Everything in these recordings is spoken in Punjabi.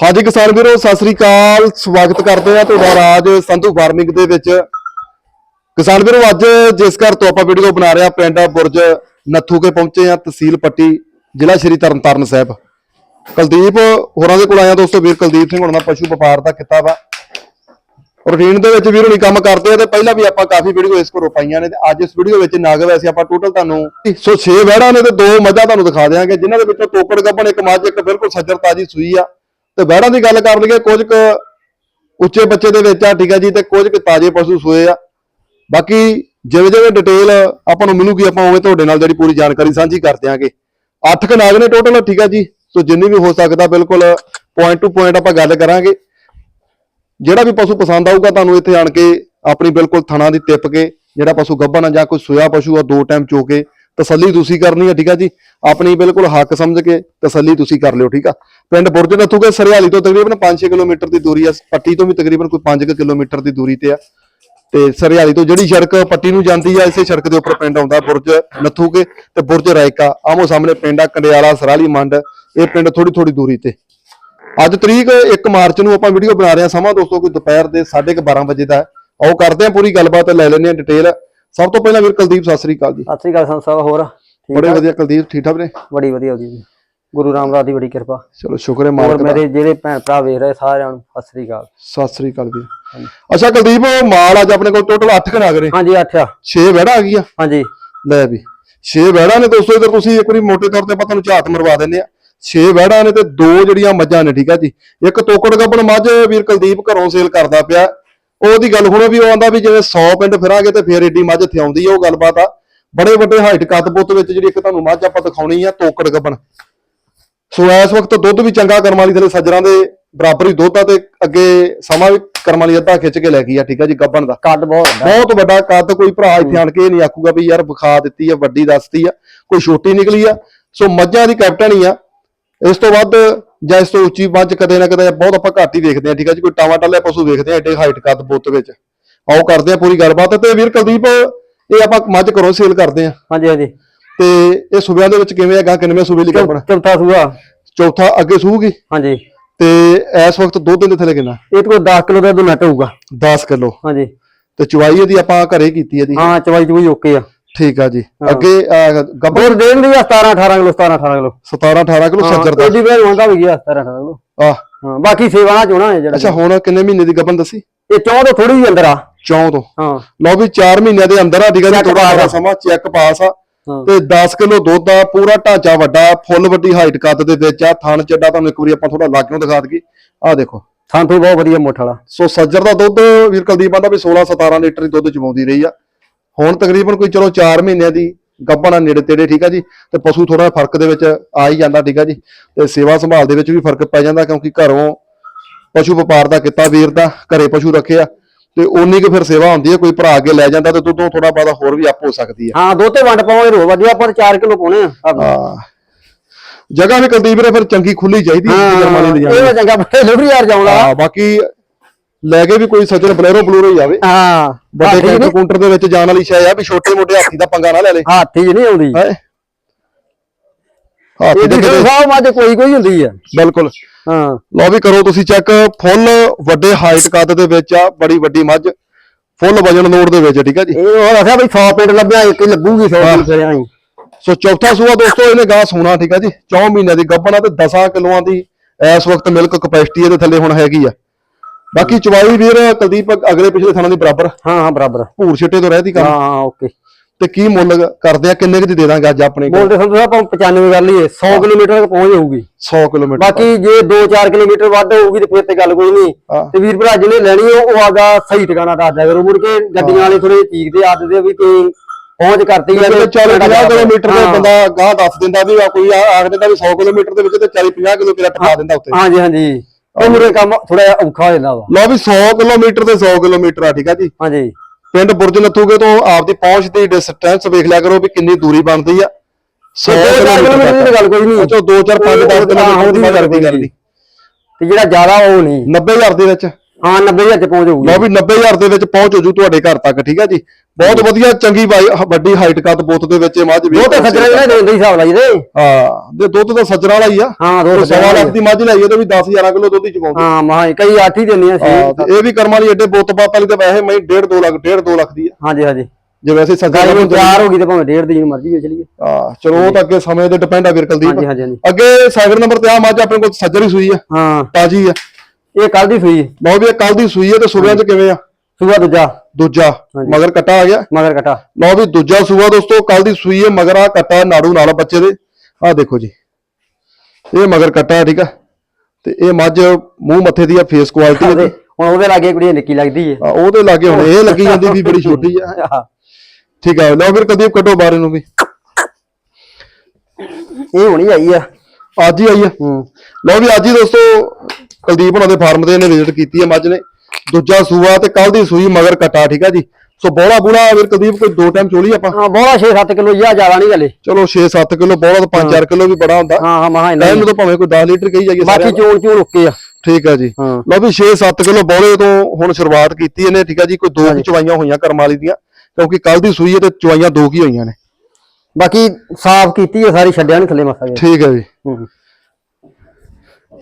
ਹਾਂਜੀ ਕਿਸਾਨ ਵੀਰੋ, ਸਤਿ ਸ੍ਰੀ ਅਕਾਲ। ਸਵਾਗਤ ਕਰਦੇ ਆ ਤੁਹਾਡਾ ਰਾਜ ਸੰਧੂ ਫਾਰਮਿੰਗ ਦੇ ਵਿੱਚ। ਕਿਸਾਨ ਵੀਰੋ, ਅੱਜ ਜਿਸ ਘਰ ਤੋਂ ਆਪਾਂ ਵੀਡੀਓ ਬਣਾ ਰਹੇ ਆ ਪਿੰਡ ਬੁਰਜ ਨੱਥੂ ਕੇ ਪਹੁੰਚੇ ਆ ਤਹਿਸੀਲ ਪੱਟੀ, ਜ਼ਿਲ੍ਹਾ ਸ਼੍ਰੀ ਤਰਨਤਾਰਨ ਸਾਹਿਬ। ਕੁਲਦੀਪ ਹੋਰਾਂ ਦੇ ਕੋਲ ਆਇਆ ਦੋਸਤੋ ਵੀਰ, ਕੁਲਦੀਪ ਸਿੰਘ ਹੋਰਾਂ ਦਾ ਪਸ਼ੂ ਵਪਾਰ ਦਾ ਕਿੱਤਾ ਵਾ। ਰੂਟੀਨ ਦੇ ਵਿੱਚ ਵੀਰ ਹੁਣੀ ਕੰਮ ਕਰਦੇ ਆ ਤੇ ਪਹਿਲਾਂ ਵੀ ਆਪਾਂ ਕਾਫੀ ਵੀਡੀਓ ਇਸ ਕੋਲ ਪਾਈਆਂ ਨੇ ਤੇ ਅੱਜ ਇਸ ਵੀਡੀਓ ਵਿੱਚ ਨਾਗ ਵੈਸੇ ਆਪਾਂ ਟੋਟਲ ਤੁਹਾਨੂੰ ਸੋ 6 ਵਹਿੜਾਂ ਨੇ ਤੇ ਦੋ ਮੱਝਾਂ ਤੁਹਾਨੂੰ ਦਿਖਾ ਦਿਆਂਗੇ, ਜਿਨ੍ਹਾਂ ਦੇ ਵਿੱਚੋਂ ਤੋਕੜ ਗੱਭਣ, ਇੱਕ ਮੱਝ, ਇੱਕ ਬਿਲਕੁਲ ਸੱਜਰ ਤਾਜੀ ਸੂਈ ਆ। ਤੇ ਵਹਿੜਾਂ ਦੀ ਗੱਲ ਕਰ ਲਈਏ, ਕੁਝ ਕੁ ਉੱਚੇ ਬੱਚੇ ਦੇ ਵਿੱਚ ਆ, ਠੀਕ ਆ ਜੀ, ਤੇ ਕੁਝ ਕੁ ਤਾਜ਼ੇ ਪਸ਼ੂ ਸੂਏ ਆ। ਬਾਕੀ ਜਿਵੇਂ ਜਿਵੇਂ ਡਿਟੇਲ ਆਪਾਂ ਨੂੰ ਮਿਲੂਗੀ, ਆਪਾਂ ਉਵੇਂ ਤੁਹਾਡੇ ਨਾਲ ਜਿਹੜੀ ਪੂਰੀ ਜਾਣਕਾਰੀ ਸਾਂਝੀ ਕਰ ਦਿਆਂਗੇ। ਅੱਠ ਕੁ ਨਾਗ ਨੇ ਟੋਟਲ ਠੀਕ ਆ ਜੀ, ਸੋ ਜਿੰਨੀ ਵੀ ਹੋ ਸਕਦਾ ਬਿਲਕੁਲ ਪੁਆਇੰਟ ਟੂ ਪੁਆਇੰਟ ਆਪਾਂ ਗੱਲ ਕਰਾਂਗੇ। ਜਿਹੜਾ ਵੀ ਪਸ਼ੂ ਪਸੰਦ ਆਊਗਾ, ਤੁਹਾਨੂੰ ਇੱਥੇ ਆਣ ਕੇ ਆਪਣੀ ਬਿਲਕੁਲ ਥਣਾ ਦੀ ਟਿੱਪ ਕੇ, ਜਿਹੜਾ ਪਸ਼ੂ ਗੱਭਣ ਆ ਜਾਂ ਕੋਈ ਸੋਇਆ ਪਸ਼ੂ ਆ, ਦੋ ਟਾਈਮ ਚੋ ਕੇ ਤਸੱਲੀ ਤੁਸੀਂ ਕਰਨੀ ਹੈ ਠੀਕ ਆ ਜੀ? ਆਪਣੀ ਬਿਲਕੁਲ ਹੱਕ ਸਮਝ ਕੇ ਤਸੱਲੀ ਤੁਸੀਂ ਕਰ ਲਿਓ, ਠੀਕ ਆ? ਪਿੰਡ ਬੁਰਜ ਨੱਥੂਗੇ, ਸਰਿਆਲੀ ਤੋਂ ਤਕਰੀਬਨ 5-6 ਕਿਲੋਮੀਟਰ ਦੀ ਦੂਰੀ ਆ, ਪੱਟੀ ਤੋਂ ਵੀ ਤਕਰੀਬਨ ਕੋਈ 5 ਕਿਲੋਮੀਟਰ ਦੀ ਦੂਰੀ ਤੇ ਆ। ਤੇ ਸਰਿਆਲੀ ਤੋਂ ਜਿਹੜੀ ਸੜਕ ਪੱਟੀ ਨੂੰ ਜਾਂਦੀ ਆ, ਇਸੇ ਸੜਕ ਦੇ ਉੱਪਰ ਪਿੰਡ ਆਉਂਦਾ, ਬੁਰਜ ਨੱਥੂਗੇ ਤੇ ਬੁਰਜ ਰਾਇਕਾ। ਆਮੋ ਸਾਹਮਣੇ ਪਿੰਡ ਆ, ਕੰਡਿਆਲਾ ਸਰਾਲੀ ਮੰਡ, ਇਹ ਪਿੰਡ ਥੋੜੀ ਥੋੜੀ ਦੂਰੀ ਤੇ। ਅੱਜ ਤਰੀਕ 1 ਮਾਰਚ ਨੂੰ ਆਪਾਂ ਵੀਡੀਓ ਬਣਾ ਰਹੇ ਹਾਂ ਸਮਾਂ ਦੋਸਤੋ, ਕੋਈ ਦੁਪਹਿਰ ਦੇ 12:30 ਵਜੇ ਦਾ ਹੈ। ਆਓ ਕਰਦੇ ਹਾਂ ਪੂਰੀ ਗੱਲਬਾਤ, ਲੈ ਲੈਂਦੇ ਹਾਂ ਡਿਟੇਲ ਸਭ ਤੋਂ ਪਹਿਲਾਂ ਵੀਰ ਕੁਲਦੀਪ ਸਤਿ ਸ੍ਰੀ ਅਕਾਲ ਜੀ। ਸਤਿ ਸ੍ਰੀ ਅਕਾਲ ਸੰਤ ਸਾਹਿਬ ਹੋਰ? ਠੀਕ ਬੜੇ ਠਾਕ? ਵਧੀਆ ਕੁਲਦੀਪ ਠੀਕ ਠਾਕ ਨੇ? ਬੜੀ ਵਧੀਆ ਵਧੀਆ ਜੀ। ਗੁਰੂ ਰਾਮਦਾਸ ਦੀ ਬੜੀ ਕਿਰਪਾ। ਚਲੋ ਸ਼ੁਕਰ ਹੈ ਹੋਰ ਮਾਲਕ ਦਾ। ਮੇਰੇ ਜਿਹੜੇ ਭੈਣ ਭਰਾ ਵੇਖ ਰਹੇ ਸਾਰਿਆਂ ਨੂੰ ਸਤਿ ਸ੍ਰੀ ਅਕਾਲ। ਸਤਿ ਸ੍ਰੀ ਅਕਾਲ ਵੀਰ। ਅੱਛਾ ਕੁਲਦੀਪ ਮਾਲ ਅੱਜ ਆਪਣੇ ਕੋਲ ਟੋਟਲ 8 ਕਨਾਗ ਨੇ। ਹਾਂਜੀ ਅੱਠਾ 6 ਵੜਾ ਆ ਗਈਆਂ ਹਾਂਜੀ। ਲੈ ਵੀ 6 ਵੜਾ ਨੇ ਦੋਸਤੋ ਇਧਰ ਤੁਸੀਂ ਇੱਕ ਵਾਰੀ ਮੋٹے ਤੌਰ ਤੇ ਆਪਾਂ ਤੁਹਾਨੂੰ ਝਾਤ ਮਰਵਾ ਦਿੰਦੇ ਆ। 6 ਵੜਾ ਨੇ ਤੇ ਦੋ ਜਿਹੜੀਆਂ ਮੱਝਾਂ ਨੇ ਠੀਕ ਆ ਜੀ। ਇੱਕ ਤੋਕੜ ਗੱਬਣ ਮੱਝ ਵੀਰ ਕੁਲਦੀਪ ਘਰੋਂ ਸੇਲ ਕਰਦਾ ਪਿਆ। ਉਹਦੀ ਗੱਲ ਹੁਣ ਵੀ ਉਹ ਆਂਦਾ ਵੀ ਜਿਵੇਂ 100 ਪਿੰਡ ਫਿਰਾਂਗੇ ਤੇ ਫੇਰ ਏਡੀ ਮੱਝ ਇੱਥੇ ਆਉਂਦੀ ਆ ਉਹ ਗੱਲਬਾਤ ਆ। ਬੜੇ ਵੱਡੇ ਹਾਈਟ ਕੱਦ ਬੁੱਤ ਵਿੱਚ ਜਿਹੜੀ ਇੱਕ ਤੁਹਾਨੂੰ ਮੱਝ ਆਪਾਂ ਦਿਖਾਉਣੀ ਆ ਤੋਕੜ ਗੱਬਣ। ਸੋ ਇਸ ਵਕਤ ਦੁੱਧ ਵੀ ਚੰਗਾ ਕਰਮ ਵਾਲੀ ਥਲੇ ਸੱਜਰਾਂ ਦੇ ਬਰਾਬਰ ਹੀ ਦੁੱਧ ਆ ਤੇ ਅੱਗੇ ਸਮਾਂ ਵੀ ਕਰਮ ਵਾਲੀ ਅੱਧਾ ਖਿੱਚ ਕੇ ਲੈ ਗਈ ਆ ਠੀਕ ਆ ਜੀ ਗੱਬਣ ਦਾ। ਕੱਦ ਬਹੁਤ ਵੱਡਾ। ਬਹੁਤ ਵੱਡਾ ਕੱਦ ਕੋਈ ਭਰਾ ਇੱਥੇ ਆਣ ਕੇ ਨਹੀਂ ਆਖੂਗਾ ਵੀ ਯਾਰ ਵਿਖਾ ਦਿੱਤੀ ਆ ਵੱਡੀ ਦੱਸਤੀ ਆ ਕੋਈ ਛੋਟੀ ਨਿਕਲੀ ਆ। ਸੋ ਮੱਝਾਂ ਦੀ ਕੈਪਟਨ ਹੀ ਆ। ਇਸ ਤੋਂ ਵੱਧ ਜਾਂ ਇਸ ਤੋਂ ਉੱਚੀ ਮੱਝ ਕਦੇ ਨਾ ਕਦੇ ਬਹੁਤ ਆਪਾਂ ਘੱਟ ਹੀ ਵੇਖਦੇ ਆ ਠੀਕ ਆ ਜੀ? ਕੋਈ ਟਾਵਾ ਟਾਲੇ ਪਸ਼ੂ ਵੇਖਦੇ ਆ ਏਡੇ ਹਾਈਟ ਕੱਦ ਬੁੱਤ ਵਿੱਚ। ਆਓ ਕਰਦੇ ਆ ਪੂਰੀ ਗੱਲਬਾਤ ਤੇ ਵੀਰ ਕੁਲਦੀਪ ਇਹ ਆਪਾਂ ਮੱਝ ਘਰੋਂ ਸੇਲ ਕਰਦੇ ਆ ਹਾਂਜੀ ਹਾਂਜੀ। ਤੇ ਇਹ ਸੂਬਿਆਂ ਦੇ ਵਿੱਚ ਕਿਵੇਂ ਹੈਗਾ ਕਿੰਨਵੇਂ ਸੂਬੇ ਲਈ ਕੱਪੜਾ ਚੌਥਾ ਸੂਆ ਚੌਥਾ ਅੱਗੇ ਸੂਗੀ? ਹਾਂਜੀ। ਤੇ ਇਸ ਵਕਤ ਦੁੱਧ ਦੇ ਥੱਲੇ ਕਿੰਨਾ? ਇਹ ਤੋਂ 10 ਕਿਲੋ ਦਾ ਦੁੱਧ ਹੋਊਗਾ। 10 ਕਿਲੋ। ਹਾਂਜੀ। ਤੇ ਚੁਆਈ ਇਹਦੀ ਆਪਾਂ ਘਰੇ ਕੀਤੀ ਹੈ ਜੀ? ਹਾਂ ਚਵਾਈ ਚਵਾਈ ਓਕੇ ਆ। ਠੀਕ ਆ ਜੀ। ਅੱਗੇ ਹੋਰ ਦੇਣ ਦੀ ਆ 17 18 ਕਿਲੋ 17 18 ਕਿਲੋ। 17 18 ਕਿਲੋ ਸੱਜਰ ਦਾ। ਇਹਦੀ ਵੇਲ ਮੰਗਾ ਵੀ ਗਿਆ 17 18 ਕਿਲੋ। ਆ ਹਾਂ ਬਾਕੀ ਸੇਵਾ ਨਾਲ ਚੋਣਾ ਹੈ ਜਿਹੜਾ ਅੱਛਾ ਹੁਣ ਕਿੰਨੇ ਮਹੀਨੇ ਦੀ ਗੱਭਨ ਦੱਸੀ? ਇਹ ਚੌਂ ਤੋਂ ਥੋੜੀ ਜਿਹੀ ਅੰਦਰ ਆ। ਚੌਂ ਤੋਂ। ਹਾਂ। ਲਓ ਵੀ 4 ਮਹੀਨਿਆਂ ਦੇ ਅੰਦਰ ਆ Check ਥੋੜਾ ਆ। ਸਮਾਂ ਚੈੱਕ ਪਾਸ ਆ। ਤੇ 10 ਕਿਲੋ ਦੁੱਧ ਆ ਪੂਰਾ ਢਾਂਚਾ ਵੱਡਾ ਫੁੱਲ ਵੱਡੀ ਹਾਈਟ ਕੱਦ ਦੇ ਵਿੱਚ ਆ ਥਣ ਚੱਡਾ ਤੁਹਾਨੂੰ ਇੱਕ ਵਾਰੀ ਆਪਾਂ ਥੋੜਾ ਲਾਗਿਓਂ ਦਿਖਾ ਦਈਏ। ਆ ਦੇਖੋ। ਸੰਤੂ ਬਹੁਤ ਵਧੀਆ ਮੁੱਠ ਵਾਲਾ। ਸੋ ਸੱਜਰ ਦਾ ਦੁੱਧ ਵੀਰ ਕੁਲਦੀਪ ਆਂਦਾ ਵੀ 16 17 ਲੀਟਰ ਦੀ ਦੁੱਧ ਚਵਾਉਂਦੀ ਰਹੀ ਆ। ਹੁਣ ਤਕਰੀਬਨ ਕੋਈ ਚਲੋ 4 ਮਹੀਨਿਆਂ ਦੀ ਗੱਭਣਾ ਨੇੜੇ ਤੇੜੇ ਠੀਕ ਆ ਜੀ ਤੇ ਪਸ਼ੂ ਥੋੜਾ ਫ਼ਰਕ ਦੇ ਵਿੱਚ ਆ ਹੀ ਜਾਂਦਾ ਠੀਕ ਆ ਜੀ ਤੇ ਸੇਵਾ ਸੰਭਾਲ ਦੇ ਵਿੱਚ ਵੀ ਫ਼ਰਕ ਪੈ ਜਾਂਦਾ ਕਿਉਂਕਿ ਘਰੋਂ ਪਸ਼ੂ ਵਪਾਰ ਦਾ ਕੀਤਾ ਵੀਰ ਦਾ ਘਰੇ ਪਸ਼ੂ ਰੱਖਿਆ ਤੇ ਉਨੀ ਕੁ ਫਿਰ ਸੇਵਾ ਹੁੰਦੀ ਹੈ ਕੋਈ ਭਰਾ ਅੱਗੇ ਲੈ ਜਾਂਦਾ ਤੇ ਦੁੱਧੋਂ ਥੋੜਾ ਬਾਦਾ ਹੋਰ ਵੀ ਅਪ ਹੋ ਸਕਦੀ ਹੈ ਹਾਂ ਦੋ ਤੇ ਵੰਡ ਪਾਵਾਂਗੇ ਰੋ ਵਧੀਆ ਪਰ 4 ਕਿਲੋ ਪਾਉਣੇ ਆ ਆਪ। ਹਾਂ ਜਗ੍ਹਾ ਵੀ ਕੁਲਦੀਪ ਵੀਰੇ ਫਿਰ ਚੰਗੀ ਖੁੱਲੀ ਚਾਹੀਦੀ ਹੈ। ਇਹ ਤਾਂ ਚੰਗਾ ਲੋੜੀ ਯਾਰ ਜਾਉਂਦਾ ਹਾਂ ਬਾਕੀ ਲੈ ਕੇ ਵੀ ਕੋਈ ਸੱਜਣ ਬਲੇਰੋ ਬਲੂਰੋ ਹੀ ਆਵੇ। ਹਾਂ ਵੱਡੇ ਹਾਥੀ ਨੀ- ਕਾਊਂਟਰ ਦੇ ਵਿੱਚ ਜਾਣ ਵਾਲੀ ਸ਼ੈ ਆ ਵੀ ਛੋਟੇ ਮੋਟੇ ਹਾਥੀ ਦਾ ਪੰਗਾ ਨਾ ਲੈ ਲੇ। ਹਾਥੀ ਨਹੀਂ ਆਉਂਦੀ। ਹੈ? ਹਾਥੀ ਦੇ ਇਹਦੀ ਕਿਤੇ- ਸਾਹਿਬ ਮੱਝ ਕੋਈ ਕੋਈ ਹੁੰਦੀ ਆ। ਬਿਲਕੁਲ। ਹਾਂ। ਲਓ ਵੀ ਕਰੋ ਤੁਸੀਂ ਚੈੱਕ ਫੁੱਲ ਵੱਡੇ ਹਾਈਟ ਕੱਦ ਦੇ ਵਿੱਚ ਆ ਬੜੀ ਵੱਡੀ ਮੱਝ ਫੁੱਲ ਵਜਨ ਲੋਡ ਦੇ ਵਿੱਚ ਠੀਕ ਆ ਜੀ। ਇਹ ਉਹ ਦੱਸਿਆ ਬਈ 100 ਪਿੰਡ ਲੱਭਿਆ ਇੱਕ ਹੀ ਲੱਗੂਗੀ 100 ਪਿੰਡ ਫਿਰ ਆਈ ਸੋ ਚੌਥਾ ਸੂਆ ਦੋਸਤੋ ਇਹਨੇ ਗਾਂ ਸੋਨਾ ਠੀਕ ਆ ਜੀ। 4 ਮਹੀਨਿਆਂ ਦੀ ਗੱਭਣਾ ਤੇ 10 ਕਿਲੋਆਂ ਦੀ ਇਸ ਵਕਤ ਮਿਲਕ ਕਪੈਸਿਟੀ ਇਹਦੇ ਥੱਲੇ ਹੁਣ ਹੈਗੀ ਆ। ਬਾਕੀ ਚਵਾਈ ਵੀਰ ਕੁਲਦੀਪ ਅਗਲੇ ਪਿਛਲੇ ਥਾਣਾ ਦੀ ਬਰਾਬਰ? ਹਾਂ ਹਾਂ ਬਰਾਬਰ। ਭੂਰ ਛਿੱਟੇ ਤੋਂ ਰਹਿਦੀ ਹਾਂ ਕੰਮ? ਹਾਂ ਓਕੇ। ਤੇ ਕੀ ਮੁੱਲ ਕਰਦੇ ਆ ਕਿੰਨੇ ਕੁ ਦੀ ਦੇ ਦਾਂਗੇ ਅੱਜ ਆਪਣੇ ਕੋਲ? ਬੋਲਦੇ ਸੰਧੂ ਸਾਹਿਬ ਆਪਾਂ 95 ਕਰ ਲਈਏ 100 ਕਿਲੋਮੀਟਰ ਤੱਕ ਪਹੁੰਚ ਜਾਊਗੀ। 100 ਕਿਲੋਮੀਟਰ ਬਾਕੀ ਜੇ 2-4 ਕਿਲੋਮੀਟਰ ਵੱਧ ਹੋਊਗੀ ਤੇ ਫਿਰ ਤੇ ਗੱਲ ਕੋਈ ਨਹੀਂ। ਹਾਂ। ਤੇ ਵੀਰ ਭਰਾ ਜਿਹਨੇ ਲੈਣੀ ਉਹ ਆਦਾ ਸਹੀ ਟਿਕਾਣਾ ਦੱਸ ਦਿਆ ਕਰੋ। ਮੁੜ ਕੇ ਗੱਡੀਆਂ ਵਾਲੇ ਥੋੜੇ ਚੀਕਦੇ ਆਦਦੇ ਵੀ ਕਿ ਪਹੁੰਚ ਕਰਤੀ ਆ ਤੇ 40 50 ਕਿਲੋਮੀਟਰ ਦੇ ਹਾਂ। ਬੰਦਾ ਗਾਹ ਦੱਸ ਦਿੰਦਾ ਵੀ ਆ ਕੋਈ ਆ- ਆਖ ਦਿੰਦਾ ਵੀ 100 ਕਿਲੋਮੀਟਰ ਦੇ ਵਿੱਚ ਤੇ 40 50 ਕਿਲੋ ਕਿਲਾ ਟਪਾ ਦਿੰਦਾ ਉੱਤੇ। ਹਾਂਜੀ ਹਾਂਜੀ। ਉਹ ਮੁਰੇ ਕੰਮ ਥੋੜਾ ਜਿਹਾ ਔਖਾ ਹੋ ਜਾਂਦਾ ਵਾ। ਲਓ ਵੀ 100 ਕਿਲੋਮੀਟਰ ਤੇ 100 ਕਿਲੋਮੀਟਰ ਆ ਠੀਕ ਆ ਜੀ? ਹਾਂਜੀ। ਪਿੰਡ ਬੁਰਜ ਨੱਥੂਗੇ ਤੋਂ ਆਪਦੀ ਪਹੁੰਚ ਦੀ ਡਿਸਟੈਂਸ ਵੇਖ ਲਿਆ ਕਰੋ ਵੀ ਕਿੰਨੀ ਦੂਰੀ ਬਣਦੀ ਆ। 100 ਦੋ ਚਾਰ ਕਿਲੋਮੀਟਰ ਦੀ ਗੱਲ ਕੋਈ ਨਹੀਂ। ਚੋ 2 4 5 10 ਹਾਂ, ਕਿਲੋਮੀਟਰ ਦੀ ਗੱਲ ਕਰਨੀ ਤੇ ਜਿਹੜਾ ਜ਼ਿਆਦਾ ਉਹ ਨਹੀਂ। 90000 ਦੇ ਵਿੱਚ। ਹਾਂ 90000 ਚ ਪਹੁੰਚ ਹੋਊਗੀ ਲਓ ਵੀ 90000 ਦੇ ਵਿੱਚ ਪਹੁੰਚ ਹੋ ਜੂ ਤੁਹਾਡੇ ਘਰ ਤੱਕ ਠੀਕ ਆ ਜੀ? ਬਹੁਤ ਵਧੀਆ ਚੰਗੀ ਵੱਡੀ ਹਾਈਟ ਕੱਦ ਬੋਤ ਦੇ ਵਿੱਚ ਇਹ ਮੱਝ ਵੀ ਉਹ ਤਾਂ ਸੱਜਣਾ ਜਿਹੜਾ ਦੇਂਦੇ ਹਿਸਾਬ ਲਾਈ ਦੇ। ਹਾਂ ਦੇ ਦੁੱਧ ਤਾਂ ਸੱਜਣਾ ਵਾਲਾ ਹੀ ਆ। ਹਾਂ ਦੋ ਸਵਾ ਲੱਖ ਦੀ ਮੱਝ ਲਈ ਉਹਦੇ ਵੀ 10 11 ਕਿਲੋ ਦੁੱਧ ਹੀ ਚਵਾਉਂਦੇ ਹਾਂ ਮਹਾ ਕਈ ਹੀ ਦਿੰਦੀਆਂ ਹਾਂ ਸੀ ਤੇ ਇਹ ਵੀ ਕਰਮਾਂ ਵਾਲੀ ਏਡੇ ਬੋਤ ਬਾਤ ਵਾਲੀ ਤਾਂ ਵੈਸੇ ਮੈਂ 1.5 2 ਲੱਖ 1.5 2 ਲੱਖ ਦੀ ਆ। ਹਾਂਜੀ ਹਾਂਜੀ। ਜੇ ਵੈਸੇ ਸੱਜਣਾ ਗਾਈ ਨੂੰ ਤਿਆਰ ਹੋ ਗਈ ਤੇ ਭਾਵੇਂ ਡੇਢ ਦੀ ਮਰਜ਼ੀ ਵੇਚ ਲਈਏ। ਹਾਂ ਚਲੋ ਉਹ ਤਾਂ ਅੱਗੇ ਸਮੇਂ ਤੇ ਡਿਪੈਂਡ ਆ ਵੀਰ ਕੁਲਦੀਪ। ਹਾਂਜੀ ਹਾਂਜੀ ਹਾਂਜੀ। ਅੱਗੇ ਸਾਗਰ ਨੰਬਰ ਤੇ ਆ ਮੱਝ ਆਪਣੇ ਕੋਲ ਸੱਜਰ ਹੀ ਸੂਈ ਆ। ਹਾਂ। ਤਾਜੀ ਆ। ਇਹ ਕੱਲ ਦੀ ਸੂਈ ਲਓ ਵੀ ਕੱਲ ਦੀ ਸੂਈ ਆ ਤੇ ਸੂਬਿਆਂ ਚ ਕਿਵੇਂ ਆ? ਸੂਆ ਦੂਜਾ। ਦੂਜਾ। ਮਗਰ ਕੱਟਾ ਆ ਗਿਆ? ਮਗਰ ਕਟਾ। ਲਓ ਵੀ ਦੂਜਾ ਸੂਆ ਦੋਸਤੋ ਕੱਲ ਦੀ ਸੂਈ ਹੈ ਮਗਰ ਆ ਕੱਟਾ ਨਾੜੂ ਨਾਲ ਬੱਚੇ ਦੇ। ਆਹ ਦੇਖੋ ਜੀ। ਇਹ ਮਗਰ ਕੱਟਾ ਹੈ, ਠੀਕ ਆ? ਤੇ ਇਹ ਮੱਝ ਮੂੰਹ ਮੱਥੇ ਦੀ ਆ ਫੇਸ ਕੁਆਲਿਟੀ ਉਹਦੇ ਇਹਦੀ। ਹੁਣ ਉਹਦੇ ਲਾਗੇ ਕੁੜੀ ਨਿੱਕੀ ਲੱਗਦੀ ਏ ਆ, ਉਹਦੇ ਲਾਗੇ ਹੁਣ ਇਹ ਲੱਗੀ ਜਾਂਦੀ ਵੀ ਬੜੀ ਛੋਟੀ ਆ। ਆਹ, ਠੀਕ ਆ ਲਓ ਫਿਰ ਕਦੀਪ ਕੱਢੋ ਬਾਹਰ ਨੂੰ ਵੀ। ਇਹ ਹੁਣੀ ਆਈ ਆ। ਅੱਜ ਹੀ ਆਈ ਆ। ਹੂੰ। ਲਓ ਵੀ ਅੱਜ ਹੀ ਦੋਸਤੋ ਕੁਲਦੀਪ ਉਹਨਾਂ ਦੇ ਫਾਰਮ ਤੇ ਇਹਨੇ ਵਿਜ਼ਿਟ ਕੀਤੀ ਹੈ ਮੱਝ ਨੇ। ਦੂਜਾ ਸੂਆ ਤੇ ਕੱਲ ਦੀ ਸੂਈ ਮਗਰ ਕੱਟਾ ਠੀਕ ਆ ਜੀ? ਸੋ ਬੋਲਾ ਬੁਲਾ ਵੀਰ ਕੁਲਦੀਪ ਕੋਈ ਦੋ ਟਾਈਮ ਚੋਲੀ ਆਪਾਂ? ਹਾਂ ਬੋਲਾ 6-7 ਕਿਲੋ ਹੀ ਆ ਜ਼ਿਆਦਾ ਨਹੀਂ ਹਲੇ। ਚਲੋ 6-7 ਕਿਲੋ ਬੋਲਾ ਤਾਂ 5-4 ਕਿਲੋ ਵੀ ਬੜਾ ਹੁੰਦਾ। ਹਾਂ ਹਾਂ ਮਹਾ ਹੀ। ਨੂੰ ਤਾਂ ਭਾਵੇਂ ਕੋਈ 10 ਲੀਟਰ ਕਹੀ ਜਾਈਏ ਬਾਕੀ। ਚੋਣ ਚੋਣ ਓਕੇ ਆ। ਠੀਕ ਆ ਜੀ। ਹਾਂ। ਲਓ ਵੀ 6-7 ਕਿਲੋ ਬੋਲੇ ਤੋਂ ਹੁਣ ਸ਼ੁਰੂਆਤ ਕੀਤੀ ਇਹਨੇ ਠੀਕ ਆ ਜੀ? ਕੋਈ ਦੋ ਕੁ ਚਵਾਈਆਂ ਹੋਈਆਂ ਕਰਮ ਵਾਲੀ ਦੀਆਂ ਕਿਉਂਕਿ ਕੱਲ ਦੀ ਸੂਈ ਹੈ ਤੇ ਚਵਾਈਆਂ ਦੋ ਕੀ ਹੋਈਆਂ ਨੇ। ਬਾਕੀ ਸਾਫ਼ ਕੀਤੀ ਆ ਸਾਰੀ ਛੱਡਿਆ ਨਹੀਂ ਥੱਲੇ ਮਸਾ ਠੀਕ ਹੈ ਜੀ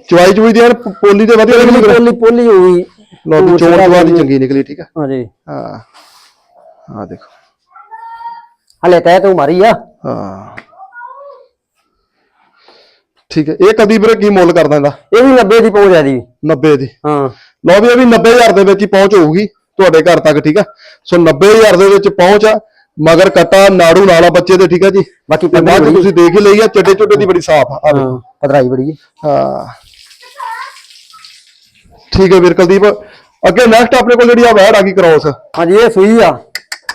ਚਵਾਈ ਚੁਈ ਦੀ ਐਨ ਪ- ਪੋਲੀ ਤੇ ਵਧੀਆ ਨਿਕਲੀ ਪੋਲੀ ਪੋਲੀ ਹੋਈ ਲਓ ਵੀ ਚੋਣ ਚਵਾ ਦੀ ਚੰਗੀ ਨਿਕਲੀ ਠੀਕ ਆ? ਹਾਂਜੀ। ਹਾਂ। ਹਾਂ ਦੇਖੋ। ਹਲੇ ਤੈ ਤੂੰ ਮਾਰੀ ਆ। ਹਾਂ। ਠੀਕ ਹੈ ਇਹ ਕਦੀ ਵੀਰੇ ਕੀ ਮੁੱਲ ਕਰਦਾ ਇਹਦਾ? ਇਹ ਵੀ 90 ਦੀ ਪਹੁੰਚ ਆ ਦੀ 90 ਦੀ। ਹਾਂ। ਲਓ ਵੀ ਇਹ ਵੀ 90000 ਦੇ ਵਿੱਚ ਹੀ ਪਹੁੰਚ ਹੋਊਗੀ ਤੁਹਾਡੇ ਘਰ ਤੱਕ ਠੀਕ ਆ? ਸੋ 90000 ਦੇ ਵਿੱਚ ਪਹੁੰਚ ਆ ਮਗਰ ਕਟਾ ਨਾੜੂ ਨਾਲਾ ਬੱਚੇ ਦੇ ਠੀਕ ਆ ਜੀ? ਬਾਕੀ ਤੇ ਤੁਸੀਂ ਦੇਖ ਹੀ ਲਈ ਆ ਚੱਡੇ ਚੁੱਡੇ ਦੀ ਬੜੀ ਸਾਫ਼ ਆ। ਆਹ ਦੇਖੋ। ਪਤਰਾਈ ਬੜੀ ਹੈ ਹਾਂ। ਠੀਕ ਹੈ ਵੀਰ ਕੁਲਦੀਪ। ਅੱਗੇ ਨੈਕਸਟ ਆਪਣੇ ਕੋਲ ਜਿਹੜੀ ਆ ਵੈੜ ਆ ਗਈ ਕ੍ਰੋਸ ਹਾਂਜੀ ਇਹ ਸੂਈ ਆ।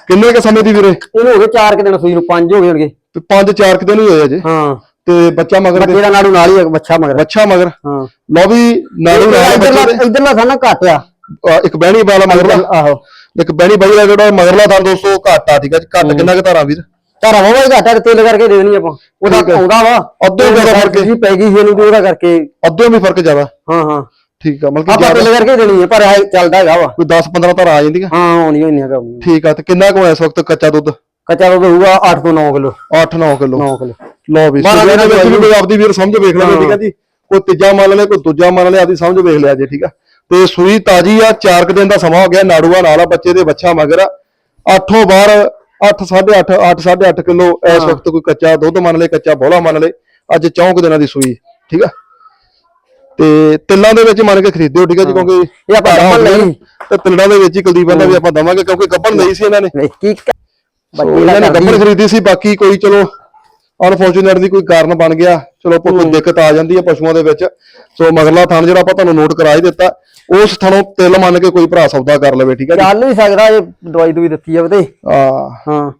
ਕਿੰਨੇ ਕ ਸਮੇਂ ਦੀ ਵੀਰੇ? ਇਹਨੂੰ ਹੋ ਗਏ 4 ਕਿ ਦਿਨ ਸੂਈ ਨੂੰ 5 ਹੋ ਗਏ ਹੋਣਗੇ। ਤੇ ਪੰਜ ਚਾਰ ਕੁ ਦਿਨ ਹੀ ਹੋਏ ਅਜੇ ਹਾਂ। ਤੇ ਬੱਚਾ ਮਗਰ ਬੱਚੇ ਦਾ ਨਾੜੂ ਨਾਲ ਹੀ ਆ, ਬੱਚਾ ਮਗਰ। ਬੱਚਾ ਮਗਰ। ਹਾਂ। ਲਓ ਵੀ ਨਾਲ ਬੱਚੇ ਇਧਰਲਾ ਦੇ ਇਧਰਲਾ ਸਾਨਾ ਘੱਟ ਆ। ਇੱਕ ਬਹਿਣੀ ਵਾਲਾ ਮਗਰਲਾ। ਆਹੋ। ਇੱਕ ਬਹਿਣੀ ਬਾਈ ਦਾ ਜਿਹੜਾ ਮਗਰਲਾ ਥਾਂ ਦੋਸਤੋ ਘੱਟ ਆ ਠੀਕ ਆ ਜੀ। ਘੱਟ ਕਿੰਨਾ ਕੁ ਧਾਰਾਂ ਵੀਰ? ਤਾਰਾ ਵਾਵਾ ਹੀ ਘੱਟ ਆ ਤੇ ਤੇਲ ਕਰਕੇ ਦੇ ਦੇਣੀ ਆਪਾਂ। ਉਹਦਾ ਠੀਕ। ਆਉਂਦਾ ਵਾ। ਅੱਧੋ ਜ਼ਿਆਦਾ ਫ਼ਰਕ ਹੈ। ਜੀ ਪੈ ਗਈ ਸੀ ਇਹਨੂੰ ਤੇ ਉਹਦਾ ਕਰਕੇ। ਅੱਧੋ ਵੀ ਫ਼ਰਕ ਜ਼ਿਆਦਾ। ਹਾਂ ਹਾਂ। ਠੀਕ ਆ ਮਤਲਬ ਕਿ ਆਪਾਂ ਤੇਲ ਕਰਕੇ ਦੇਣੀ ਹੈ ਪਰ ਇਹ ਚੱਲਦਾ ਹੈਗਾ ਵਾ। ਕੋਈ 10 15 ਧਾਰਾਂ ਆ ਜਾਂਦੀਆਂ? ਹਾਂ ਆਉਣੀ ਹੋਣੀ ਹੈਗਾ। ਠੀਕ ਆ ਤੇ ਕਿੰਨਾ ਕੁ ਇਸ ਵਕਤ ਕੱਚਾ ਦੁੱਧ? ਕੱਚਾ ਦੁੱਧ ਹੋਊਗਾ 8 ਤੋਂ 9 ਕਿਲੋ। 8 9 ਕਿਲੋ। 9 ਕਿਲੋ। ਲਓ ਵੀ ਸੂਬੇ ਦੇ ਵਿੱਚ ਵੀ ਕੋਈ ਆਪਦੀ ਵੀਰ ਸਮਝ ਵੇਖ ਲਵੇ ਠੀਕ ਆ ਜੀ। ਕੋਈ ਤੀਜਾ ਮੰਨ ਲੈ ਕੋਈ ਦੂਜਾ ਮੰਨ ਲੈ ਆਦੀ ਸਮਝ ਵੇਖ ਲਿਆ ਜੀ ਠੀਕ ਆ। ਤੇ ਸੂਈ ਤਾਜੀ ਆ 4 ਦਿਨ ਦਾ ਸਮਾਂ ਹੋ ਗਿਆ ਨਾੜੂਆ ਨਾਲ ਆ ਬੱਚੇ ਦੇ ਬੱਚਾ ਮਗਰ ਆ। 8 ਬਾਰ 8 8.5 8 8.5 ਕਿਲੋ ਇਸ ਵਕਤ ਕੋਈ ਕੱਚਾ ਦੁੱਧ ਮੰਨ ਲੈ ਕੱਚਾ ਬੋਲਾ ਮੰਨ ਲੈ। ਅੱਜ ਚੌਂਕ ਦਿਨਾਂ ਦੀ ਸੂਈ ਠੀਕ ਆ। ਤੇ ਤਿੱਲਾਂ ਦੇ ਵਿੱਚ ਮੰਨ ਕੇ ਖਰੀਦਿਓ ਠੀਕ ਜੀ ਕਿਉਂਕਿ ਇਹ ਆਪਾਂ ਗੱਭਣ ਲਈ। ਤੇ ਤਿੱਲਾਂ ਦੇ ਵਿੱਚ ਹੀ ਕੁਲਦੀਪ ਕਹਿੰਦਾ ਵੀ ਆਪਾਂ ਦਵਾਂਗੇ ਕਿਉਂਕਿ ਗੱਭਣ ਲਈ ਸੀ ਇਹਨਾਂ ਨੇ। ਨਹੀਂ ਕੀ ਬੱਚੇ ਇਹਨਾਂ ਨੇ ਦਾ ਗੱਬਰ ਖਰੀਦੀ ਸੀ ਬਾਕੀ ਕੋਈ ਚਲੋ ਅਨਫੋਰਚੂਨੇਟਲੀ ਕੋਈ ਕਾਰਨ ਬਣ ਗਿਆ। ਚਲੋ ਕੋਈ ਕੋਈ ਦਿੱਕਤ ਆ ਜਾਂਦੀ ਹੈ ਪਸ਼ੂਆਂ ਦੇ ਵਿੱਚ। ਸੋ ਮਗਰਲਾ ਥਣ ਜਿਹੜਾ ਆਪਾਂ ਤੁਹਾਨੂੰ ਨੋਟ ਕਰਾ ਹੀ ਦਿੱਤਾ ਉਸ ਥਣੋਂ ਤਿਲ ਮੰਨ ਕੇ ਕੋਈ ਭਰਾ ਸੌਦਾ ਕਰ ਲਵੇ ਠੀਕ ਹੈ ਜੀ। ਚੱਲ ਵੀ ਸਕਦਾ ਇਹ ਦਵਾਈ ਦੂਈ ਦਿੱਤੀ ਜਾਵੇ ਤੇ। ਹਾਂ।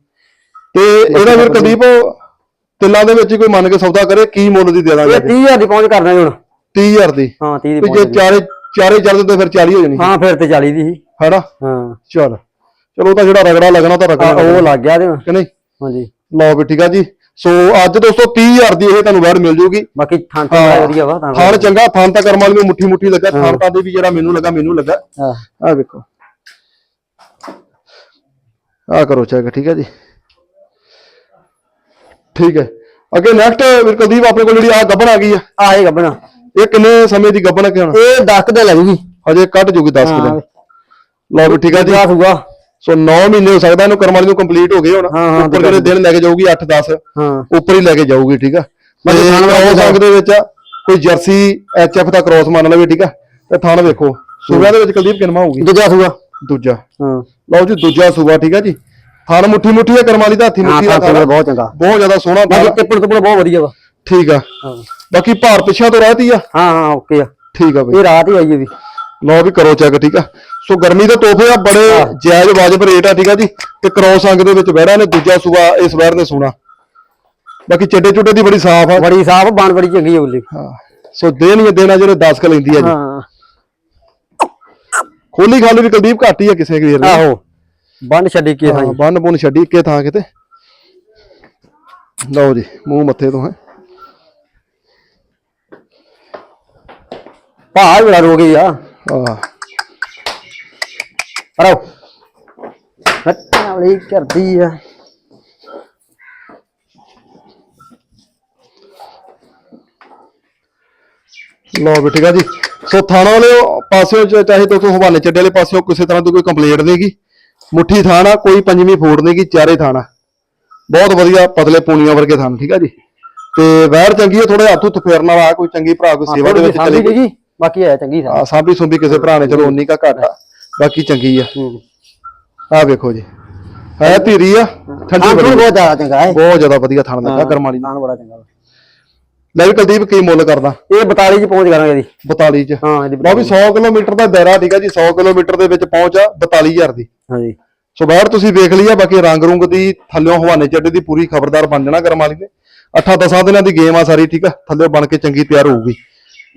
ਤੇ ਇਹਦਾ ਫਿਰ ਕੁਲਦੀਪ ਤਿੱਲਾਂ ਦੇ ਵਿੱਚ ਹੀ ਕੋਈ ਮੰਨ ਕੇ ਸੌਦਾ ਕਰੇ ਕੀ ਮੁੱਲ ਦੀ ਦੇ ਦਾਂਗੇ ਇਹ 30000 ਦੀ ਪਹੁੰਚ ਕਰਨਾ ਹੁਣ। 30000 ਦੀ। ਹਾਂ 30 ਦੀ ਜੇ ਪਹੁੰਚ ਚਾਰੇ ਚਾਰੇ ਚੱਲਦੇ ਤਾਂ ਫਿਰ 40 ਹੋ ਜਾਣੀ। ਹਾਂ ਫਿਰ ਤੇ 40 ਦੀ ਸੀ। ਹੈਨਾ? ਹਾਂ। ਚਲ। ਚਲੋ ਤਾਂ ਜਿਹੜਾ ਰਗੜਾ ਲੱਗਣਾ ਤਾਂ ਆ, ਰਗੜਾ ਉਹ ਲੱਗ ਗਿਆ ਤੇ ਕਿ ਨਹੀਂ? ਹਾਂਜੀ। ਲਓ ਵੀ ਠੀਕ ਆ ਜੀ। ਸੋ ਅੱਜ ਦੋਸਤੋ 30000 ਦੀ ਇਹ ਤੁਹਾਨੂੰ ਵੈੜ ਮਿਲ ਜੂਗੀ। ਬਾਕੀ ਥਾਂ ਤੇ ਬੜਾ ਵਧੀਆ ਵਾ ਤਾਂ ਥਾਣ ਚੰਗਾ ਥਾਣ ਤਾਂ ਕਰਮਾਂ ਵਾਲੀ ਨੂੰ ਮੁੱਠੀ ਮੁੱਠੀ ਲੱਗਾ ਥਾਣ ਤਾਂ ਦੇ ਵੀ ਜਿਹੜਾ ਮੈਨੂੰ ਲੱਗਾ ਮੈਨੂੰ ਲੱਗਾ। ਹਾਂ। ਆਹ ਵੇਖੋ। ਆਹ ਕਰੋ ਚੈੱਕ ਠੀਕ ਹੈ ਜੀ। ਠੀਕ ਹੈ। ਅੱਗੇ ਨੈਕਸਟ ਵੀਰ ਕੁਲਦੀਪ ਆਪਣੇ ਕੋਲ ਜਿਹੜੀ ਆ ਗੱਬਣ ਆ ਗਈ ਆ। ਆਏ ਗੱਬਣਾ ਇਹ ਕਿੰਨੇ ਸਮੇਂ ਦੀ ਗੱਬਣ ਹੈ ਹੁਣ? ਇਹ 10 ਦੇ ਲੱਗੂਗੀ ਹਜੇ ਕੱਢ ਜੂਗੀ 10 ਹਾਂ। ਦਿਨ। ਲਓ ਵੀ ਠੀਕ ਹੈ ਜੀ। ਜਾ ਸੂਗਾ ਸੋ 9 ਮਹੀਨੇ ਹੋ ਸਕਦਾ ਇਹਨੂੰ ਕਰਮਾਂ ਵਾਲੀ ਨੂੰ ਕੰਪਲੀਟ ਹੋ ਗਏ ਹੁਣ। ਹਾਂ, ਹਾਂ, ਉੱਪਰ ਕਿਹੜੇ ਦਿਨ ਲੈ ਕੇ ਜਾਊਗੀ 8 10 ਹਾਂ। ਉੱਪਰ ਹੀ ਲੈ ਕੇ ਜਾਊਗੀ ਠੀਕ ਆ। ਬਾਕੀ ਤੇ ਥਣ ਕ੍ਰੋਸ ਵਾਲਾ ਅੰਗ ਦੇ ਵਿੱਚ ਆ, ਕੋਈ ਜਰਸੀ ਐਚਐਫ ਦਾ ਕ੍ਰੋਸ ਮੰਨ ਲਵੇ ਠੀਕ ਆ। ਤੇ ਥਣ ਵੇਖੋ। ਸੂਬਿਆਂ ਦੇ ਵਿੱਚ ਕੁਲਦੀਪ ਕਿੰਨਾ ਹੋਊਗੀ? ਦੂਜਾ ਸੂਗਾ ਦੂਜਾ। ਹਾਂ। ਲਓ ਜੀ ਦੂਜਾ ਸੂਬਾ ਠੀਕ ਆ ਜੀ। ਥਣ ਮੁੱਠੀ ਮੁੱਠੀ ਹੈ ਕਰਮਾਲੀ ਦਾ ਹੱਥੀ ਹਾਂ ਮੁੱਠੀ ਦਾ ਥਣ ਆ। ਬਹੁਤ ਚੰਗਾ। ਬਹੁਤ ਜ਼ਿਆਦਾ ਸੋਹਣਾ ਬਾਕੀ ਥਣ। ਟਿੱਪਣ ਟੁੱਪਣ ਬਹੁਤ ਵਧੀਆ ਵਾ। ਠੀਕ ਆ। ਹਾਂ। ਬਾਕੀ ਭਾਰ ਪਿੱਛਾ ਤੋਂ ਰਹਿਤੀ ਆ। ਹਾਂ ਹਾਂ ਓਕੇ ਆ। ਠੀਕ ਆ ਬਈ। ਇਹ ਰਾਤ ਹੀ ਆਈ ਹੈ ਵੀ ਲਓ ਵੀ ਕਰੋ ਚੈੱਕ ਠੀਕ ਆ। ਸੋ ਗਰਮੀ ਦੇ ਤੋਹਫੇ ਆ ਬੜੇ ਜਾਇਜ਼ ਵਾਜਬ ਰੇਟ ਆ ਠੀਕ ਆ ਜੀ। ਤੇ ਕ੍ਰੋਸ ਅੰਗ ਦੇ ਵਿੱਚ ਬਹਿਰਾ ਨੇ ਦੂਜਾ ਸੂਬਾ ਇਸ ਵਾਰ ਨੇ ਸੋਨਾ ਬਾਕੀ ਚੱਡੇ ਚੁੱਡੇ ਦੀ ਬੜੀ ਸਾਫ਼ ਆ। ਬੜੀ ਸਾਫ਼ ਬਣ ਬੜੀ ਚੰਗੀ ਹੋਲੀ ਹਾਂ। ਸੋ ਦੇਣੀਆਂ ਦੇਣਾ ਜਿਹੜੇ 10 ਕ ਲੈਂਦੀ ਆ ਜੀ। ਹਾਂ। ਖੋਲੀ ਖਾਲੀ ਵੀ ਕੁਲਦੀਪ ਘੱਟ ਆ ਕਿਸੇ ਵੀਰ ਨੇ ਆਹੋ। ਬੰਨ ਛੱਡੀ ਕੀ ਥਾਂ ਹਾਂ। ਬੰਨ ਬੁੰਨ ਛੱਡੀ ਇੱਕੇ ਥਾਂ ਕਿਤੇ। ਲਓ ਜੀ ਮੂੰਹ ਮੱਥੇ ਤੋਂ ਹੈ। ਭਾਅ ਬੜਾ ਰੋ ਗਈ ਆ। ਆ ਪਰੋ ਰੱਤਿਆਂ ਵਾਲੀ ਕਰਦੀ ਆ। ਲਓ ਵੀ ਠੀਕ ਆ ਜੀ। ਸੋ ਥਾਣਾ ਵਾਲੇ ਪਾਸਿਓਂ ਚਾਹੇ ਤੋਂ ਹਵਾਲੇ ਚੱਡੇ ਵਾਲੇ ਪਾਸਿਓਂ ਕਿਸੇ ਤਰ੍ਹਾਂ ਦੀ ਕੋਈ ਕੰਪਲੇਂਟ ਨਹੀਂਗੀ ਮੁੱਠੀ ਥਾਣਾ ਕੋਈ ਪੰਜਵੀਂ ਫੋੜ ਨਹੀਂਗੀ ਚਾਰੇ ਥਾਣਾ। ਬਹੁਤ ਵਧੀਆ ਪਤਲੇ ਪੂਣੀਆਂ ਵਰਗੇ ਥਾਣ ਠੀਕ ਆ ਜੀ। ਤੇ ਵੈਰ ਚੰਗੀ ਹੈ ਥੋੜੇ ਹੱਥ ਹੁੱਥ ਫੇਰਨ ਵਾਲਾ ਕੋਈ ਚੰਗੀ ਭਰਾ ਕੋਈ ਸੇਵਾ ਦੇ ਵਿੱਚ ਚਲੇ ਜੀ ਬਾਕੀ ਹੈ ਚੰਗੀ ਸਾ ਆ ਸਾਂਭੀ ਸੁੰਭੀ ਕਿਸੇ ਭਰਾ ਨੇ ਚਲੋ ਉਨੀ ਕਾ ਘੱਟ ਆ। ਬਾਕੀ ਚੰਗੀ ਆ। ਹੂੰ। ਆ ਵੇਖੋ ਜੀ। ਹੈ ਧੀਰੀ ਆ ਠੰਡੀ ਬੜੀ। ਬਹੁਤ ਜ਼ਿਆਦਾ ਚੰਗਾ ਹੈ। ਬਹੁਤ ਜ਼ਿਆਦਾ ਵਧੀਆ ਥਾਣ ਲੱਗਾ ਕਰਮ ਵਾਲੀ। ਨਾਨ ਬੜਾ ਚੰਗਾ ਵਾ। ਲੈ ਵੀ ਕੁਲਦੀਪ ਕੀ ਮੁੱਲ ਕਰਦਾ? ਇਹ 42 ਚ ਪਹੁੰਚ ਕਰਾਂਗੇ ਇਹਦੀ 42 ਚ। ਹਾਂ ਇਹਦੀ ਲਓ ਵੀ 100 ਕਿਲੋਮੀਟਰ ਦਾ ਦਾਇਰਾ ਠੀਕ ਆ ਜੀ 100 ਕਿਲੋਮੀਟਰ ਦੇ ਵਿੱਚ ਪਹੁੰਚ ਆ 42000 ਦੀ। ਹਾਂਜੀ। ਸੋ ਬਾਹਰ ਤੁਸੀਂ ਵੇਖ ਲਈ ਆ ਬਾਕੀ ਰੰਗ ਰੁੰਗ ਦੀ ਥੱਲਿਓਂ ਹਵਾਨੇ ਚੱਡੇ ਦੀ ਪੂਰੀ ਖਬਰਦਾਰ ਬਣ ਜਾਣਾ ਕਰਮ ਵਾਲੀ ਨੇ ਅੱਠਾਂ ਦਸਾਂ ਦਿਨਾਂ ਦੀ ਗੇਮ ਆ ਸਾਰੀ ਠੀਕ ਆ? ਥੱਲੇ ਬਣ ਕੇ ਚੰਗੀ ਤਿਆਰ ਹੋਊਗੀ।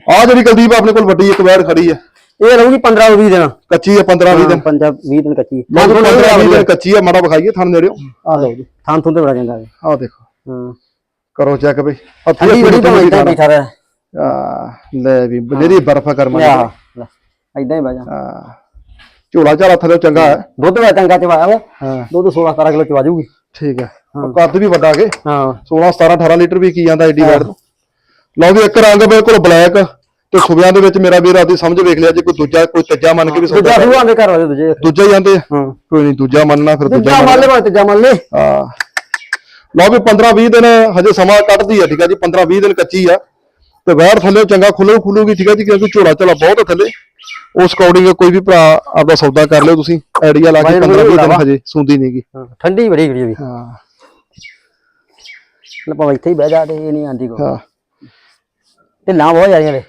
ਆ ਜਿਹੜੀ ਕੁਲਦੀਪ ਆਪਣੇ ਕੋਲ ਵੱਡੀ ਇੱਕ ਵੈਰ ਖੜੀ ਆ ਇਹ ਰਹੂਗੀ 15 20 ਦਿਨ। ਕੱਚੀ ਆ 15 20 ਦਿਨ। ਪੰਜਾਬ 20 ਦਿਨ ਕੱਚੀ ਲਓ 15 20 ਦਿਨ ਕੱਚੀ ਆ ਮਾੜਾ ਵਿਖਾਈਏ ਥਣ ਨੇੜਿਓ। ਆ ਲਓ ਜੀ ਥਾਂ ਥੁੰ ਤੇ ਬੜਾ ਚੰਗਾ ਹੈ ਆ ਦੇਖੋ। ਹਾਂ। ਕਰੋ ਚੈੱਕ ਬਈ। ਠੰਡੀ ਬੜੀ ਇਦਾਂ ਬੈਠਾ ਰਿਹਾ ਆ ਲੈ ਵੀ ਬਲੇਰੀ ਬਰਫਾ ਕਰਮਾ ਆ ਇਦਾਂ ਹੀ ਬਾਜਾ ਆ ਝੋਲਾ ਝਾਲਾ ਥੱਲੇ ਚੰਗਾ ਹੈ। ਦੁੱਧ ਬੜਾ ਚੰਗਾ ਚਵਾਇਆ ਵਾ ਹਾਂ। ਦੁੱਧ 16 17 ਕਿਲੋ ਚਵਾ ਜਾਊਗੀ ਠੀਕ ਹੈ। ਕੱਦ ਵੀ ਵੱਡਾ ਕੇ ਹਾਂ। 16 17 18 ਲੀਟਰ ਵੀ ਕੀ ਜਾਂਦਾ ਐਡੀ ਵੈਟ ਤੋਂ। ਲਓ ਵੀ ਇੱਕ ਰੰਗ ਬਿਲਕੁਲ ਬਲੈਕ ਤੇ ਖੁਬਿਆਂ ਦੇ ਵਿੱਚ ਮੇਰਾ ਵੀਰ ਆਦੀ ਸਮਝ ਵੇਖ ਲਿਆ ਜੇ ਕੋਈ ਦੂਜਾ ਕੋਈ ਤੀਜਾ ਮੰਨ ਕੇ ਵੀ ਦੂਜਾ ਸੌਦਾ ਸੂਆਂ ਦੇ ਘਰ ਵਾਲੇ ਦੂਜੇ। ਦੂਜਾ ਹੀ ਜਾਂਦੇ ਆ। ਹਾਂ। ਕੋਈ ਨਹੀਂ ਦੂਜਾ ਮੰਨਣਾ ਫਿਰ ਦੂਜਾ ਦੂਜਾ ਮੰਨ ਲੈ ਭਾਵੇਂ ਤੀਜਾ ਮੰਨ ਲੈ ਆ ਲਓ ਵੀ 15 20 ਦਿਨ ਹਜੇ ਸਮਾਂ ਕੱਢਦੀ ਆ ਠੀਕ ਆ ਜੀ 15 20 ਦਿਨ ਕੱਚੀ ਆ। ਤੇ ਵੈਰ ਥੱਲੇ ਚੰਗਾ ਖੁੱਲੂ ਖੁੱਲੂਗੀ ਠੀਕ ਆ ਜੀ ਕਿਉਂਕਿ ਝੋਲਾ ਝੋਲਾ ਬਹੁਤ ਆ ਥੱਲੇ। ਉਸ ਅਕੋਰਡਿੰਗ ਕੋਈ ਵੀ ਭਰਾ ਆਪਦਾ ਸੌਦਾ ਕਰ ਲਿਓ ਤੁਸੀਂ ਆਈਡੀਆ ਲਾ ਕੇ ਵਜਨ 15 20 ਦਿਨ। ਹਜੇ ਸੁੰਦੀ ਨਹੀਂਗੀ ਹਾਂ, ਠੰਡੀ ਬੜੀ ਗੜੀ ਵੀ। ਹਾਂ। ਲੈ ਭਾਵੇਂ ਇੱਥੇ ਹੀ ਬਹਿ ਜਾ ਤੇ ਇਹ ਨਹੀਂ ਆਂਦੀ ਕੋ ਹਾਂ। ਨਾ ਬਹੁਤ ਜਾਰੀਆਂ ਨੇ।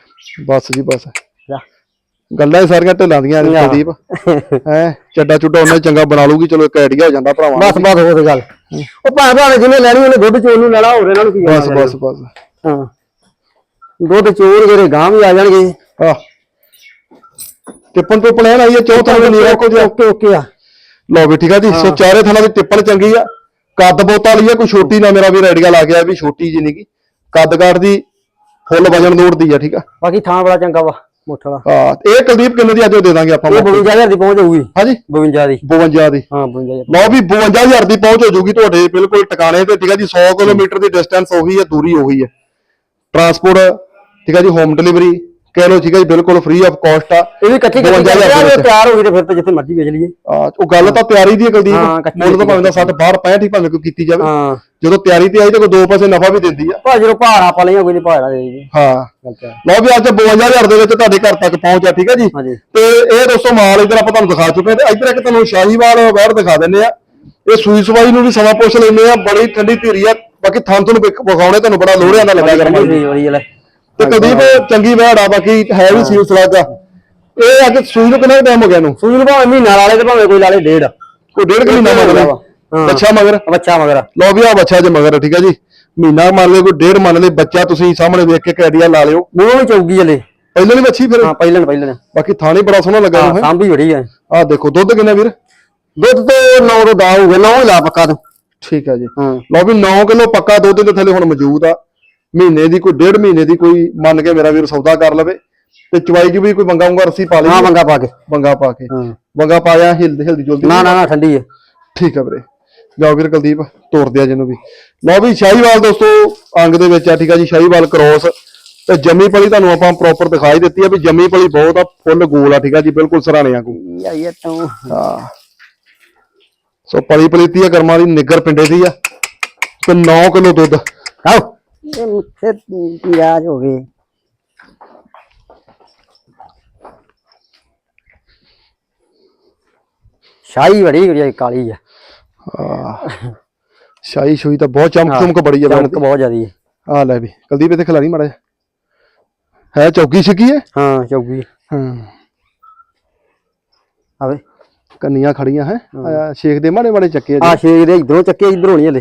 ਬਸ ਜੀ ਬਸ। ਜਾ ਗੱਲਾਂ ਹੀ ਸਾਰੀਆਂ ਢਿੱਲਾਂ ਦੀਆਂ ਨੇ। ਕੁਲਦੀਪ ਹੈ ਚੱਡਾ ਚੁੱਡਾ ਉਹਨਾਂ ਹੀ ਚੰਗਾ ਬਣਾ ਲੂਗੀ ਚਲੋ ਇੱਕ ਆਈਡੀਆ ਹੋ ਜਾਂਦਾ ਭਰਾਵਾਂ ਬਸ ਬਸ ਹੋ ਤੇ ਗੱਲ। ਉਹ ਭਾਵੇਂ ਭਾਵੇਂ ਜਿਹਨੇ ਲੈਣੀ ਉਹਨੇ ਦੁੱਧ ਚੋਣ ਨੂੰ ਲੈਣਾ ਹੋਰ ਇਹਨਾਂ ਨੂੰ ਕੀ ਬਸ ਬਸ ਬਸ। ਹਾਂ। ਦੁੱਧ ਚੋਰ ਜਿਹੜੇ ਗਾਂ ਵੀ ਆ ਜਾਣਗੇ। ਆ ਟਿੱਪਣ ਤੋਂ ਪਲਾਨ ਆਈ ਹੈ ਚੌਥਾ ਵੀ ਨੀਰਾ ਕੁਝ ਓਕੇ ਓਕੇ ਆ। ਲਓ ਵੀ ਠੀਕ ਆ ਜੀ ਸੋ ਚਾਰੇ ਥਾਂ ਦੀ ਟਿੱਪਣ ਚੰਗੀ ਆ। ਕੱਦ ਬੋਤਾ ਲਈ ਆ ਕੋਈ ਛੋਟੀ ਨਾ ਮੇਰਾ ਵੀ ਆਈਡੀਆ ਲਾ ਗਿਆ ਵੀ ਛੋਟੀ ਜੀ ਨਹੀਂਗੀ ਕੱਦ ਕਾਠ ਦੀ ਫੁੱਲ ਵਜਨ ਲੋੜਦੀ ਆ ਠੀਕ ਆ? ਬਾਕੀ ਥਾਂ ਬੜਾ ਚੰਗਾ ਵਾ ਮੁੱਠ ਹਾਂ ਇਹ ਕੁਲਦੀਪ ਕਿੰਨੇ ਦੀ ਅੱਜ ਉਹ ਦੇ ਦਾਂਗੇ ਆਪਾਂ ਇਹ 52000 ਦੀ ਪਹੁੰਚ ਹੋਊਗੀ। ਹਾਂਜੀ? 52 ਦੀ। 52 ਦੀ। ਹਾਂ 52000 ਲਓ ਵੀ 52000 ਦੀ ਪਹੁੰਚ ਹੋ ਜਾਊਗੀ ਤੁਹਾਡੇ ਬਿਲਕੁਲ ਟਿਕਾਣੇ ਤੇ ਠੀਕ ਆ ਜੀ 100 ਕਿਲੋਮੀਟਰ ਦੀ ਡਿਸਟੈਂਸ ਉਹੀ ਹੈ ਦੂਰੀ ਉਹੀ ਹੈ ਟਰਾਂਸਪੋਰਟ ਠੀਕ ਆ ਜੀ ਹੋਮ ਡਿਲੀਵਰੀ ਕਹਿ ਲਓ ਠੀਕ ਆ ਜੀ ਬਿਲਕੁਲ ਫ੍ਰੀ ਆਫ ਕਾਸਟ ਆ। ਇਹ ਵੀ ਕੱਚੀ ਕੱਚੀ 52,000 ਦੇ ਜੇ। ਤਿਆਰ ਹੋ ਗਈ ਤੇ ਫਿਰ ਤਾਂ ਜਿੱਥੇ ਮਰਜ਼ੀ ਵੇਚ ਲਈਏ। ਆ, ਉਹ ਗੱਲ ਤਾਂ ਤਿਆਰੀ ਦੀ ਹੈ ਹਾਂ, ਕੁਲਦੀਪ ਮੁੱਲ ਤਾਂ ਭਾਵੇਂ ਦਾ 60 ਬਾਹਰ 65 ਹੀ ਭਾਵੇਂ ਕੋਈ ਕੀਤੀ ਜਾਵੇ। ਹਾਂ। ਜਦੋਂ ਤਿਆਰੀ ਤੇ ਆਈ ਤਾਂ ਕੋਈ ਦੋ ਪੈਸੇ ਨਫਾ ਵੀ ਦਿੰਦੀ ਆ। ਭਾਅ ਜਦੋਂ ਭਾੜਾ ਪਾ ਲਈਆਂ ਕੋਈ ਨਹੀਂ ਭਾੜਾ ਦੇ ਜੀ। ਹਾਂ। ਆ। ਲਓ ਵੀ ਅੱਜ 52000 ਦੇ ਵਿੱਚ ਤੁਹਾਡੇ ਘਰ ਤੱਕ ਪਹੁੰਚਿਆ ਠੀਕ ਹੈ ਜੀ। ਤੇ ਇਹ ਦੋਸਤੋ ਮਾਲ ਇਧਰ ਆਪਾਂ ਤੁਹਾਨੂੰ ਦਿਖਾ ਚੁੱਕੇ ਹਾਂ। ਤੇ ਇਧਰ ਇੱਕ ਤੁਹਾਨੂੰ ਸ਼ਾਹੀਵਾਲ ਬਾਹਰ ਦਿਖਾ ਦਿੰਨੇ ਆ। ਇਹ ਸੂਈ ਸਵਾਈ ਨੂੰ ਵੀ ਸਮਾਂ ਪੁੱਛ ਲੈਂਦੇ ਆ। ਬੜੀ ਠੰਡੀ ਧੀਰੀ ਆ। ਬਾਕੀ ਥਾਂ ਤੁਹਾਨੂੰ ਵਿਖ- ਵਿਖਾਉਣੇ ਤੁਹਾਨੂੰ ਬੜਾ ਲੋੜਿਆਂ ਦਾ ਲੱਗਾ ਵਾਲੀ ਤੇ ਕੁਲਦੀਪ ਚੰਗੀ ਵੈੜ ਆ ਬਾਕੀ ਹੈ ਵੀ ਸੀਲ ਸਲਾਗ ਆ। ਇਹ ਅੱਜ ਸੂਈ ਨੂੰ ਕਿੰਨਾ ਟਾਈਮ ਹੋ ਗਿਆ ਨੂੰ ਸੂਈ ਨੂੰ ਭਾਵੇਂ ਮਹੀਨਾ ਲਾ ਲੇ ਤੇ ਭਾਵੇਂ ਕੋਈ ਲਾ ਲੇ ਡੇਢ। ਕੋਈ ਡੇਢ ਮਹੀਨਾ ਮਗਰ ਹਾਂ। ਬੱਚਾ ਮਗਰ? ਬੱਚਾ ਮਗਰ। ਲਓ ਵੀ ਆ ਬੱਚਾ ਜੇ ਮਗਰ ਆ, ਠੀਕ ਆ ਜੀ। ਮਹੀਨਾ ਮੰਨ ਲਿਓ ਕੋਈ ਡੇਢ ਮੰਨ ਲਿਓ ਬੱਚਾ ਤੁਸੀਂ ਸਾਹਮਣੇ ਵੇਖ ਕੇ ਇੱਕ ਆਈਡੀਆ ਲਾ ਲਿਓ। ਮੂੰਹ ਵੀ ਚੌਗੀ ਹਲੇ। ਪਹਿਲਾਂ ਨਹੀਂ ਬੱਚੀ ਫਿਰ? ਹਾਂ ਪਹਿਲਣ ਪਹਿਲਣ ਬਾਕੀ ਥਾਣੇ ਬੜਾ ਸੋਹਣਾ ਲੱਗਾ ਹਾਂ ਨੂੰ ਹੈ। ਸਾਂਭੀ ਬੜੀ ਹੈ ਆ ਦੇਖੋ ਦੁੱਧ ਕਿੰਨਾ ਵੀਰ? ਦੁੱਧ ਤੋਂ 9 ਤੋਂ 10 ਹੋ ਗਿਆ 9 ਹੀ ਲਾ ਪੱਕਾ ਤੂੰ। ਠੀਕ ਆ ਜੀ। ਹਾਂ। ਲਓ ਵੀ 9 ਕਿਲੋ ਪੱਕਾ ਦੁੱਧ ਦੇ ਥੱਲੇ ਹੁਣ ਮੌਜੂਦ ਆ। ਮਹੀਨੇ ਦੀ ਕੋਈ ਡੇਢ ਮਹੀਨੇ ਦੀ ਕੋਈ ਮੰਨ ਕੇ ਮੇਰਾ ਵੀਰ ਸੌਦਾ ਕਰ ਲਵੇ ਤੇ ਚਵਾਈ ਜੀ ਵੀ ਕੋਈ ਬੰਗਾ ਬੰਗਾ ਰੱਸੀ ਪਾ ਲਈ ਹਾਂ ਮੰਗਾ ਪਾ ਕੇ। ਬੰਗਾ ਪਾ ਕੇ। ਹਾਂ। ਬੰਗਾ ਪਾਇਆ ਹਿਲਦੀ ਹਿਲਦੀ ਜੁਲਦੀ ਨਾ ਨਾ ਨਾ ਠੰਡੀ ਹੈ। ਠੀਕ ਆ ਵੀਰੇ। ਜਾਓ ਵੀਰ ਕੁਲਦੀਪ ਤੋਰ ਦਿਆ ਜਿਹਨੂੰ ਵੀ। ਲਓ ਵੀ ਸ਼ਾਹੀਵਾਲ ਦੋਸਤੋ ਅੰਗ ਦੇ ਵਿੱਚ ਆ ਠੀਕ ਆ ਜੀ ਸ਼ਾਹੀਵਾਲ ਕ੍ਰੋਸ ਤੇ ਜੰਮੀ ਪਲੀ ਤੁਹਾਨੂੰ ਆਪਾਂ ਪ੍ਰੋਪਰ ਦਿਖਾਈ ਦਿੱਤੀ ਆ ਵੀ ਜੰਮੀ ਪਲੀ ਬਹੁਤ ਆ ਫੁੱਲ ਗੋਲ ਆ ਠੀਕ ਆ ਜੀ ਬਿਲਕੁਲ ਸਰਾਣੇ ਵਾਂਗੂ। ਯਾ ਇਹ ਤੂੰ। ਹਾਂ। ਸੋ ਪਲੀ ਪਲੀਤੀ ਆ ਕਰਮਾਂ ਦੀ ਨਿੱਗਰ ਪਿੰਡੇ ਦੀ ਆ। ਤੇ 9 ਕਿਲੋ ਦੁੱਧ। ਆਓ। ਇਹ ਮੁੱਥੇ ਪਿਆਜ ਹੋ ਗਏ ਸ਼ਾਹੀ ਬੜੀ ਗੜੀ ਕਾਲੀ ਆ ਆਹ, ਸ਼ਾਹੀ ਸ਼ੂਈ ਤਾਂ ਬਹੁਤ ਚਮਕ ਚਮਕ ਬੜੀ ਆ ਬੈਣ ਚਮਕ ਬਹੁਤ ਜ਼ਿਆਦੀ ਹੈ ਆ ਲੈ ਵੀ ਕੁਲਦੀਪ ਇੱਥੇ ਖਿਲਾਰੀ ਮਾੜਾ ਜਿਹਾ। ਹੈ ਚੌਕੀ ਛਕੀ ਹੈ ਹਾਂ ਚੌਗੀ ਹਾਂ ਆਵੇ ਕੰਨੀਆਂ ਖੜੀਆਂ ਹੈ? ਸ਼ੇਖ ਦੇ ਮਾੜੇ ਮਾੜੇ ਚੱਕੇ ਆ ਜੀ। ਆ ਸ਼ੇਕ ਦੇ ਇਧਰੋਂ ਚੱਕੇ ਇਧਰੋਂ ਨਹੀਂ ਹਲੇ।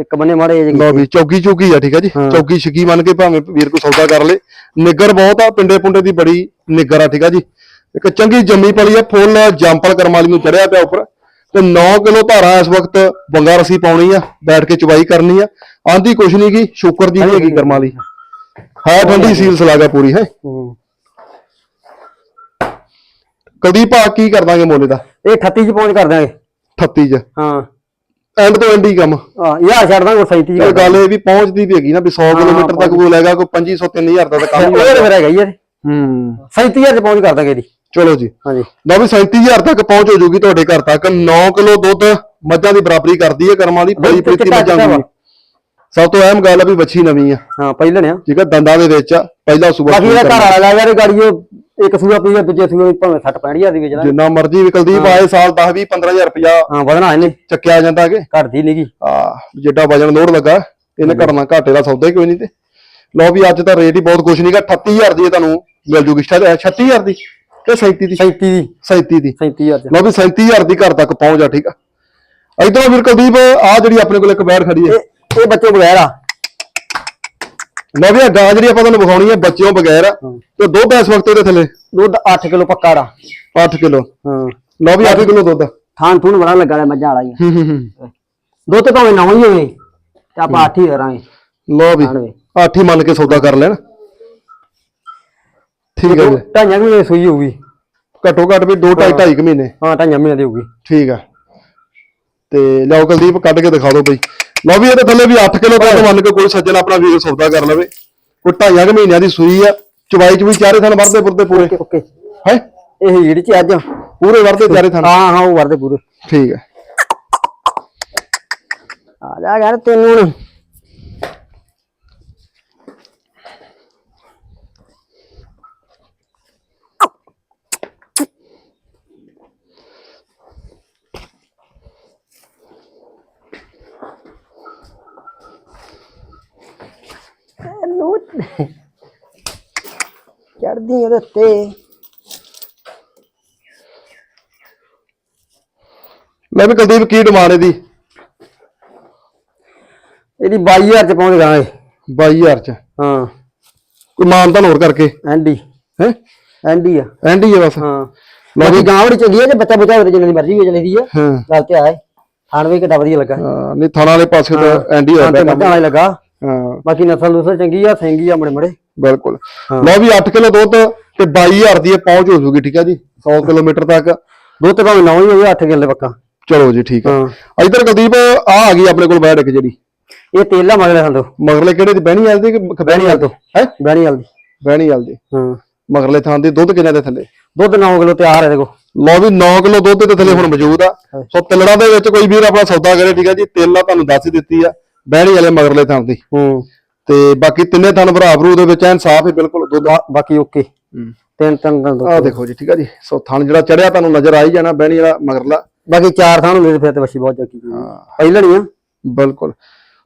ਇੱਕ ਬੰਨੇ ਮਾੜੇ ਜਿਹੇ ਲਓ ਵੀ ਚੌਕੀ ਚੌਕੀ ਆ ਠੀਕ ਆ ਜੀ? ਚੌਕੀ ਛਕੀ ਮੰਨ ਕੇ ਭਾਵੇਂ ਵੀਰ ਕੋ ਸੌਦਾ ਕਰ ਲੇ। ਨਿੱਗਰ ਬਹੁਤ ਆ ਪਿੰਡੇ ਪੁੰਡੇ ਦੀ ਬੜੀ ਨਿੱਗਰ ਆ ਠੀਕ ਆ ਜੀ? ਇੱਕ ਚੰਗੀ ਜੰਮੀ ਪਲੀ ਆ ਫੁੱਲ ਜੰਪਲ ਕਰਮਾਲੀ ਨੂੰ ਚੜਿਆ ਪਿਆ ਉੱਪਰ। ਤੇ 9 ਕਿਲੋ ਧਾਰਾ ਇਸ ਵਕਤ ਬੰਗਾ ਰਸੀ ਪਾਉਣੀ ਆ ਬੈਠ ਕੇ ਚਵਾਈ ਕਰਨੀ ਆ। ਆਂਦੀ ਕੁਛ ਨਹੀਂ ਗੀ ਸ਼ੁਕਰ ਦੀ ਨਹੀਂ ਹੈਗੀ ਕਰਮਾਲੀ ਹੈ ਠੰਡੀ ਸੀਲ ਸਲਾਗਾ ਪੂਰੀ ਹੈ। ਹੂੰ ਕੁਲਦੀਪ ਆ ਕੀ ਕਰ ਦਾਂਗੇ ਮੋਲੇ ਦਾ ਇਹ 38 ਚ ਪਹੁੰਚ ਕਰ ਦਾਂਗੇ 38 ਚ। ਹਾਂ। ਐਂਡ ਤੋਂ ਐਂਡ ਹੀ ਕੰਮ। ਆ ਯਾਰ ਛੱਡ ਦਾਂਗੇ 37 ਇਹ ਚ ਗੱਲ ਇਹ ਵੀ ਪਹੁੰਚਦੀ ਵੀ ਹੈਗੀ ਨਾ ਵੀ 100 ਕਿਲੋਮੀਟਰ ਤੱਕ ਬੋਲੇਗਾ ਕੋਈ 2500 3000 ਦਾ ਤਾਂ ਕੰਮ ਹੀ ਫਿਰ ਹੈਗਾ ਹੀ ਆ। ਹੂੰ 37000 ਚ ਪਹੁੰਚ ਕਰ ਦਾਂਗੇ ਇਹਦੀ। ਚਲੋ ਜੀ। ਹਾਂਜੀ। ਲਓ ਵੀ 37000 ਤੱਕ ਪਹੁੰਚ ਹੋ ਜੂਗੀ ਤੁਹਾਡੇ ਘਰ ਤੱਕ। 9 ਕਿਲੋ ਦੁੱਧ ਮੱਝਾਂ ਦੀ ਬਰਾਬਰੀ ਕਰਦੀ ਹੈ ਕਰਮਾਂ ਦੀ ਬੜੀ ਦੁੱਧ ਪ੍ਰੀਤੀ ਮੱਝਾਂ ਦੀ। ਸਭ ਤੋਂ ਅਹਿਮ ਗੱਲ ਆ ਵੀ ਵੱਛੀ ਨਵੀਂ ਆ। ਹਾਂ ਪਹਿਲਾਂ ਨੇ ਆ। ਠੀਕ ਹੈ ਦੰਦਾਂ ਦੇ ਵਿੱਚ ਆ। ਪਹਿਲਾ ਸੂਬਾ ਬਾਕੀ ਇਹਦਾ ਘਰ ਵਾਲਾ ਯਾਰ ਇਹ ਗਾੜੀ ਉਹ ਇੱਕ ਸੂਆ ਪਈ ਆ ਦੂਜੇ ਸੂਏ ਭਾਵੇਂ 60 65000 ਦੀ ਵੇਚਣਾ ਜਿੰਨਾ ਮਰਜ਼ੀ ਵੀ ਕੁਲਦੀਪ ਆਏ ਸਾਲ 10 20 15000 ਰੁਪਇਆ ਹਾਂ ਵਧਣਾ ਇਹਨੇ। ਚੱਕਿਆ ਜਾਂਦਾ ਕਿ ਘਟਦੀ ਨਹੀਂਗੀ ਆ ਜਿੱਡਾ ਵਜਨ ਲੋਡ ਲੱਗਾ ਇਹਨੇ ਘਟਣਾ ਘਾਟੇ ਦਾ ਸੌਦਾ ਹੀ ਕੋਈ ਨਹੀਂ ਤੇ। ਲਓ ਵੀ ਅੱਜ ਤਾਂ ਰੇਟ ਹੀ ਬਹੁਤ ਕੁਛ ਨਹੀਂਗਾ 38000 ਦੀ ਇਹ ਤੁਹਾਨੂੰ ਮਿਲ ਜੂਗੀ 36000 ਦੀ ਕਿ 37 ਦੀ? 37 ਦੀ। 37 ਦੀ। 37000 ਚ ਲਓ ਵੀ 37000 ਦੀ ਘਰ ਤੱਕ ਪਹੁੰਚ ਆ ਠੀਕ ਆ। ਇਧਰੋਂ ਫਿਰ ਕੁਲਦੀਪ ਆ ਜਿਹੜੀ ਆਪਣੇ ਕੋਲ ਇੱਕ ਬੈੜ ਖੜੀ ਹੈ। ਇਹ ਬੱਚੇ ਬਗੈਰ ਆ। ਲਓ ਵੀ ਆ ਗਾਂ ਜਿਹੜੀ ਆਪਾਂ ਤੁਹਾਨੂੰ ਵਿਖਾਉਣੀ ਹੈ ਬੱਚਿਆਂ ਬਗੈਰ ਤੇ ਦੁੱਧ ਇਸ ਵਕਤ ਇਹਦੇ ਥੱਲੇ? ਦੁੱਧ 8 ਕਿਲੋ ਪੱਕਾ ਦਾ 8 ਕਿਲੋ। ਹਾਂ। ਲਓ ਵੀ 8 ਕਿਲੋ ਦੁੱਧ। ਥਾਂ ਥੂਣ ਬੜਾ ਲੱਗਾ ਰਿਹਾ ਮੱਝਾਂ ਵਾਲਾ ਹੀ। ਦੁੱਧ ਭਾਵੇਂ ਨਾ ਹੀ ਹੋਵੇ ਤੇ ਆਪਾਂ 8 ਹੀ ਕਰਾਂਗੇ। ਲਓ ਵੀ ਆਣਵੇ 8 ਹੀ ਮੰਨ ਕੇ ਸੌਦਾ ਕਰ ਲੈਣ। ਠੀਕ ਹੈ ਢਾਈਆਂ ਮਹੀਨੇ ਸੂਈ ਹੋਊਗੀ। ਘੱਟੋ ਘੱਟ ਵੀ 2 2.5 2.5 ਮਹੀਨੇ। ਹਾਂ ਢਾਈਆਂ ਮਹੀਨੇ ਦੀ ਹੋਊਗੀ। ਠੀਕ ਆ। ਤੇ ਲਿਆਓ ਕੁਲਦੀਪ ਕੱਢ ਕੇ ਦਿਖਾ ਦਿਓ ਬਈ। ਲਓ ਵੀ ਇਹਦੇ ਥੱਲੇ ਵੀ 8 ਕਿਲੋ ਦੁੱਧ ਮੰਨ ਕੇ ਕੋਈ ਸੱਜਣ ਆਪਣਾ ਵੀਰ ਸੌਦਾ ਕਰ ਲਵੇ। ਕੋਈ ਢਾਈਆਂ ਮਹੀਨਿਆਂ ਦੀ ਸੂਈ ਆ ਚਵਾਈ ਚ ਵੀ ਚਾਰੇ ਥਣ ਵਰਦੇ ਪੁਰਦੇ ਪੂਰੇ। Okay okay. ਹੈ? ਇਹ ਹੀੜ ਚ ਅੱਜ ਪੂਰੇ ਵਰਦੇ ਚਾਰੇ ਥਣ। ਹਾਂ ਹਾਂ ਉਹ ਵਰਦੇ ਪੂਰੇ। ਠੀਕ ਹੈ ਆ ਜਾ ਯਾਰ ਤੈਨੂੰ ਹੁਣ ਚੜਦੀ ਉਹਦੇ ਤੇ ਲੈ ਵੀ ਕੁਲਦੀਪ ਕੀ ਡਿਮਾਂਡ ਇਹਦੀ? ਇਹਦੀ 22000 ਚ ਪਹੁੰਚ ਗਾਂਗੇ 22000 ਚ? ਹਾਂ। ਕੋਈ ਮਾਨਤਾਨ ਹੋਰ ਕਰਕੇ? ਐਂਡੀ। ਹੈ? ਐਂਡੀ ਆ। ਐਂਡ ਹੀ ਹੈ ਬਸ। ਹਾਂ। ਬਾਕੀ ਵੀ ਗਾਂ ਬੜੀ ਚੰਗੀ ਹੈ ਜੇ ਬੱਚਾ ਬੁੱਚਾ ਹੋਵੇ ਤੇ ਜਿੰਨੀ ਮਰਜ਼ੀ ਵੇਚ ਲਈਦੀ ਆ। ਹਾਂ। ਗੱਲ ਤੇ ਆਏ ਖਾਣ ਵੀ ਕਿੱਡਾ ਵਧੀਆ ਲੱਗਾ। ਹਾਂ, ਨਹੀਂ ਥਾਣਾ ਵਾਲੇ ਪਾਸੇ ਤਾਂ ਐਂਡ ਹੀ ਹਾਂ ਹੋਇਆ ਤੇ ਮੱਝਾਂ ਵਾਲਾ ਹੀ ਲੱਗਾ। ਹਾਂ। ਬਾਕੀ ਨਸਲ ਨੁਸਲ ਚੰਗੀ ਆ ਸਿੰਗੀ ਆ ਮੜੇ ਮੜੇ। ਬਿਲਕੁਲ। ਲਓ ਵੀ 8 ਕਿਲੋ ਦੁੱਧ ਤੇ 22000 ਦੀ ਇਹ ਪਹੁੰਚ ਹੋ ਜੂਗੀ ਠੀਕ ਹੈ ਜੀ? 100 ਕਿਲੋਮੀਟਰ ਤੱਕ। ਦੁੱਧ ਤੇ ਭਾਵੇਂ ਨਾ ਹੀ ਹੋਵੇ 8 ਕਿੱਲੇ ਪੱਕਾ। ਚਲੋ ਜੀ ਠੀਕ ਹਾਂ। ਇਧਰ ਕੁਲਦੀਪ ਆ ਆ ਗਈ ਆਪਣੇ ਕੋਲ ਬੈਠ ਇੱਕ ਜਿਹੜੀ। ਇਹ ਤੇਲਾ ਮਗਲੇ ਹੰਦੋ ਮਗਰਲੇ ਕਿਹੜੇ ਦੀ ਬਹਿਣੀ ਵਾਲੀ ਦੀ ਕਿ ਬਹਿਣੀ ਤੋਂ। ਹੈ? ਬਹਿਣੀ ਵਾਲ ਦੀ। ਬਹਿਣੀ ਵਾਲੀ ਦੀ। ਹਾਂ। ਮਗਰਲੇ ਥਾਂ ਦੇ ਦੁੱਧ ਕਿੰਨੇ ਦੇ ਥੱਲੇ? ਦੁੱਧ 9 ਕਿਲੋ ਤਿਆਰ ਹੈ ਦੇਖੋ। ਲਓ ਵੀ 9 ਕਿਲੋ ਦੁੱਧ ਦੇ ਥੱਲੇ ਹੁਣ ਮੌਜੂਦ ਆ। ਸੋ ਤਿਲੜਾ ਦੇ ਵਿੱਚ ਕੋਈ ਵੀਰ ਆਪਣਾ ਸੌਦਾ ਕਰੇ ਠੀਕ ਹੈ ਜੀ? ਤੇਲਾ ਤੁਹਾਨੂੰ ਦੱਸ ਦਿੱਤੀ ਆ। ਬਹਿਣੀ ਵਾਲੇ ਮਗਰਲੇ ਥਾਂ ਦੀ। ਹੂੰ। ਤੇ ਬਾਕੀ ਤਿੰਨੇ ਥਣ ਭਰਾ ਭਰੂ ਦੇ ਵਿੱਚ ਐਨ ਸਾਫ਼ ਹੀ ਬਿਲਕੁਲ ਦੁੱਧ ਬਾ- ਬਾਕੀ ਓਕੇ। ਤਿੰਨ ਤਿੰਨ ਦਿਨ ਆ ਦੇਖੋ ਜੀ ਠੀਕ ਹੈ ਜੀ। ਸੋ ਥਣ ਜਿਹੜਾ ਚੜਿਆ ਤੁਹਾਨੂੰ ਨਜ਼ਰ ਆ ਹੀ ਜਾਣਾ ਬਹਿਣੀ ਵਾਲਾ ਮਗਰਲਾ। ਬਾਕੀ ਚਾਰ ਥਾਂ ਹੁੰਦੇ ਤੇ ਫਿਰ ਤੇ ਵਸ਼ੀ ਬਹੁਤ ਜੱਕੀ ਪਹਿਲਾਂ ਨਹੀਂ ਆ ਬਿਲਕੁਲ।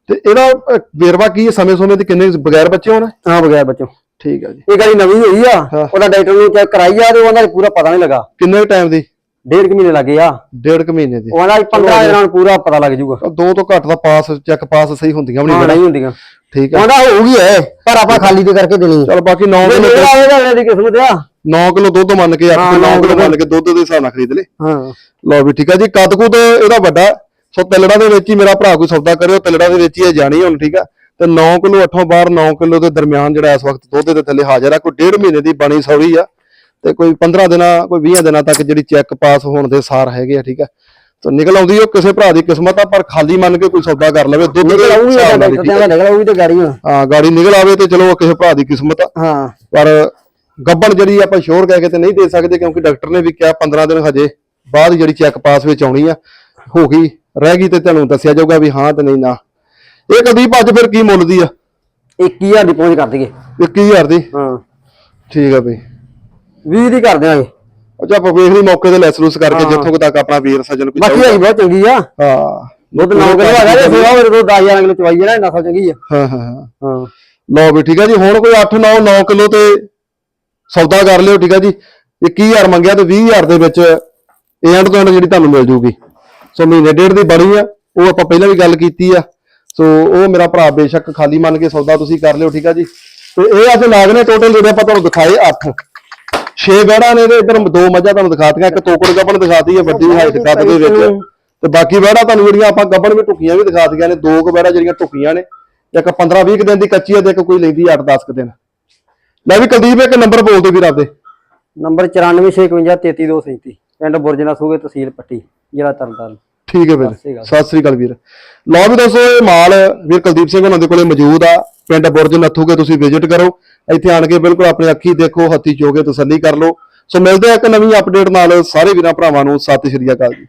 ਤੇ ਇਹਦਾ ਅਹ, ਵੇਰਵਾ ਕੀ ਹੈ? ਸਮੇਂ ਸਮੇਂ ਦੇ ਕਿੰਨੇ ਬਗੈਰ ਬੱਚੇ ਹੋਣ? ਹਾਂ ਬਗੈਰ ਬੱਚੋਂ। ਠੀਕ ਹੈ ਜੀ। ਇਹ ਗਾੜੀ ਨਵੀਂ ਹੋਈ ਆ ਹਾਂ। ਉਹਦਾ ਡਾਕਟਰ ਨੂੰ ਚੈੱਕ ਕਰਾਈ ਆ ਤੇ ਉਹਨਾਂ ਦਾ ਪੂਰਾ ਪਤਾ ਨਹੀਂ ਲੱਗਾ। ਕਿੰਨੇ ਟਾਈਮ ਦੀ? ਡੇਢ ਕੁ ਮਹੀਨੇ ਲੱਗੇ ਆ। ਡੇਢ ਕੁ ਮਹੀਨੇ ਦੀ। ਉਹਨਾਂ ਦਾ 15 ਦਿਨਾਂ ਨੂੰ ਪੂਰਾ ਪਤਾ ਲੱਗ ਜਾਊਗਾ। ਉਹ ਦੋ ਤੋਂ ਘੱਟ ਦਾ ਪਾਸ ਚੈੱਕ ਪਾਸ ਸਹੀ ਹੁੰਦੀਆਂ ਵੀ ਨਹੀਂ ਨਹੀਂ ਹੁੰਦੀਆਂ। ਠੀਕ ਹੈ ਉਹਦਾ ਹੋਊਗੀ ਐ ਪਰ ਆਪਾਂ ਖਾਲੀ ਤੇ ਕਰਕੇ ਦੇਣੀ ਚਲ ਬਾਕੀ 9 ਜੇ ਕਿਲੋ ਮੇਰਾ ਆਵੇਗਾ ਇਹਨਾਂ ਦੀ ਕਿਸਮਤ ਆ। 9 ਕਿਲੋ ਦੁੱਧ ਮੰਨ ਕੇ 8 ਹਾਂ, ਕਿਲੋ 9 ਨੌ ਕਿਲੋ ਮੰਨ ਕੇ ਦੁੱਧ ਦੇ ਹਿਸਾਬ ਨਾਲ ਖਰੀਦ ਲੈ। ਹਾਂ। ਲਓ ਵੀ ਠੀਕ ਹੈ ਜੀ ਕੱਦ ਕੁਦ ਇਹਦਾ ਵੱਡਾ। ਸੋ ਤਿਲੜਾ ਦੇ ਵਿੱਚ ਹੀ ਮੇਰਾ ਭਰਾ ਕੋਈ ਸੌਦਾ ਕਰਿਓ ਤਿਲੜਾ ਦੇ ਵਿੱਚ ਹੀ ਇਹ ਜਾਣੀ ਹੁਣ ਠੀਕ ਆ। ਤੇ 9 ਕਿਲੋ 8 ਬਾਹਰ 9 ਕਿਲੋ ਦੇ ਦਰਮਿਆਨ ਜਿਹੜਾ ਇਸ ਵਕਤ ਦੁੱਧ ਦੇ ਥੱਲੇ ਹਾਜ਼ਰ ਆ ਕੋਈ ਡੇਢ ਮਹੀਨੇ ਦੀ ਬਣੀ ਸੌਰੀ ਆ। ਤੇ ਕੋਈ 15 ਦਿਨਾਂ ਕੋਈ 20 ਦਿਨਾਂ ਤੱਕ ਜਿਹੜੀ ਚੈੱਕ ਪਾਸ ਹੋਣ ਦੇ ਸਾਰ ਹੈਗੇ ਆ ਠੀਕ ਆ? ਸੋ ਨਿਕਲ ਆਉਂਦੀ ਉਹ ਕਿਸੇ ਭਰਾ ਦੀ ਕਿਸਮਤ ਆ ਪਰ ਖਾਲੀ ਮੰਨ ਕੇ ਕੋਈ ਸੌਦਾ ਕਰ ਲਵੇ ਦੁੱਧ ਨਿਕਲ ਆਊਗੀ ਹਿਸਾਬ ਨਾਲ ਹੀ, ਡਾਕਟਰ ਠੀਕ ਆ। ਦਾ ਨਿਕਲ ਆਊਗੀ ਤੇ ਗਾੜੀ ਹਾਂ ਗਾੜੀ ਨਿਕਲ ਆਵੇ ਤੇ ਚਲੋ ਕਿਸੇ ਭਰਾ ਦੀ ਕਿਸਮਤ ਆ। ਹਾਂ। ਪਰ ਗੱਬਣ ਜਿਹੜੀ ਆਪਾਂ ਸ਼ੋਰ ਕਹਿ ਕੇ ਤੇ ਨਹੀਂ ਦੇ ਸਕਦੇ ਕਿਉਂਕਿ ਡਾਕਟਰ ਨੇ ਵੀ ਕਿਹਾ 15 ਦਿਨ ਹਜੇ ਬਾਅਦ ਜਿਹੜੀ ਚੈੱਕ ਪਾਸ ਵਿੱਚ ਆਉਣੀ ਆ ਹੋ ਗਈ ਰਹਿ ਗਈ ਤੇ ਤੁਹਾਨੂੰ ਦੱਸਿਆ ਜਾਊਗਾ ਵੀ ਹਾਂ ਤੇ ਨਹੀਂ ਨਾ। ਇਹ ਕੁਲਦੀਪ ਅੱਜ ਫਿਰ ਕੀ ਮੁੱਲ ਦੀ ਆ? 21000 ਦੀ ਪਹੁੰਚ ਕਰ ਦਈਏ। 21000 ਦੀ? ਹਾਂ। ਠੀਕ ਆ ਬਈ। 20 ਦੀ ਕਰ ਦਿਆਂਗੇ। ਅੱਛਾ ਆਪਾਂ ਵੇਖ ਲਈ ਮੌਕੇ ਤੇ ਲੈਸ ਲੂਸ ਕਰਕੇ। ਜਿੱਥੋਂ ਕੁ ਤੱਕ ਆਪਣਾ ਵੀਰ ਸੱਜਣ ਕੋਈ ਬਾਕੀ। ਹੈਗੀ ਬਹੁਤ ਚੰਗੀ ਆ। ਹਾਂ। ਦੁੱਧ 9 ਕਿਲੋ ਹੈਗਾ ਤੇ ਸੇਵਾ ਮੇਰੇ ਕੋਲ 10000 ਕਿਲੋ ਚਵਾਈ ਹੈ ਨਾ ਨਸਲ ਚੰਗੀ ਆ। ਹਾਂ ਹਾਂ ਹਾਂ। ਲਓ ਵੀ ਠੀਕ ਆ ਜੀ ਹੁਣ ਕੋਈ 8 9 9 ਕਿਲੋ ਤੇ ਸੌਦਾ ਕਰ ਲਿਓ ਠੀਕ ਆ ਜੀ। 21000 ਮੰਗਿਆ ਤੇ 20000 ਦੇ ਵਿੱਚ ਐਂਡ ਤੋਂ ਜਿਹੜੀ ਤੁਹਾਨੂੰ ਮਿਲ ਜੂਗੀ। ਸੋ ਮਹੀਨੇ ਡੇਢ ਦੀ ਬਣੀ ਆ ਉਹ ਆਪਾਂ ਪਹਿਲਾਂ ਵੀ ਗੱਲ ਕੀਤੀ ਆ। ਸੋ ਉਹ ਮੇਰਾ ਭਰਾ ਬੇਸ਼ੱਕ ਖਾਲੀ ਮੰਨ ਕੇ ਸੌਦਾ ਤੁਸੀਂ ਕਰ ਲਿਓ ਠੀਕ ਆ ਜੀ। ਤੇ ਇਹ ਅੱਜ ਨਾਗ ਨੇ ਟੋਟਲ ਜਿਹੜੇ ਆਪਾਂ ਤੁਹਾਨੂੰ ਦਿਖਾਏ 8 6 ਬੈੜਾਂ ਨੇ ਤੇ ਇਧਰ ਦੋ ਮੱਝਾਂ ਤੁਹਾਨੂੰ ਦਿਖਾਤੀਆਂ ਇੱਕ ਤੋਕੜ ਗੱਬਣ ਦਿਖਾਤੀ ਹੈ ਵੱਡੀ ਹਾਈਟ ਕੱਦ ਦੇ ਵਿੱਚ। ਤੇ ਬਾਕੀ ਬੈੜਾਂ ਤੁਹਾਨੂੰ ਜਿਹੜੀਆਂ ਆਪਾਂ ਗੱਬਣ ਵੀ ਟੁਕੀਆਂ ਵੀ ਦਿਖਾਤੀਆਂ ਨੇ ਦੋ ਕੁ ਬੈੜਾਂ ਜਿਹੜੀਆਂ ਟੁਕੀਆਂ ਨੇ ਇੱਕ 15 20 ਦਿਨ ਦੀ ਕੱਚੀ ਆ ਤੇ ਇੱਕ ਕੋਈ ਲੈਂਦੀ 8 10 ਦਿਨ। ਲੈ ਵੀ ਕੁਲਦੀਪ ਇੱਕ ਨੰਬਰ ਬੋਲ ਦੇ ਵੀਰ ਆਪਦੇ। ਨੰਬਰ 9465533237 ਪਿੰਡ ਬੁਰਜਨਾ ਸੂਗੇ ਤਹਿਸੀਲ ਪੱਟੀ ਜ਼ਿਲ੍ਹਾ ਤਰਨਤਾਰਨ। ਠੀਕ ਹੈ ਵੀਰ। ਸਤਿ ਸ਼੍ਰੀ ਅਕਾਲ। ਵੀਰ। ਲਓ ਵੀ ਦੋਸਤੋ ਇਹ ਮਾਲ ਵੀਰ ਕੁਲਦੀਪ ਸਿੰਘ ਉਹਨਾਂ ਦੇ ਕੋਲੇ ਮੌਜੂਦ ਆ। ਪਿੰਡ ਬੁਰਜ ਨੱਥੂਗੇ ਤੁਸੀਂ ਵਿਜ਼ਿਟ ਕਰੋ। ਇੱਥੇ ਆਣ ਕੇ ਬਿਲਕੁਲ ਆਪਣੀ ਅੱਖੀ ਦੇਖੋ ਹੱਥੀ ਚੋਗੇ ਤਸੱਲੀ ਕਰ ਲਓ। ਸੋ ਮਿਲਦੇ ਆ ਇੱਕ ਨਵੀਂ ਅਪਡੇਟ ਨਾਲ। ਸਾਰੇ ਵੀਰਾਂ ਭਰਾਵਾਂ ਨੂੰ ਸਤਿ ਸ਼੍ਰੀ ਅਕਾਲ ਜੀ।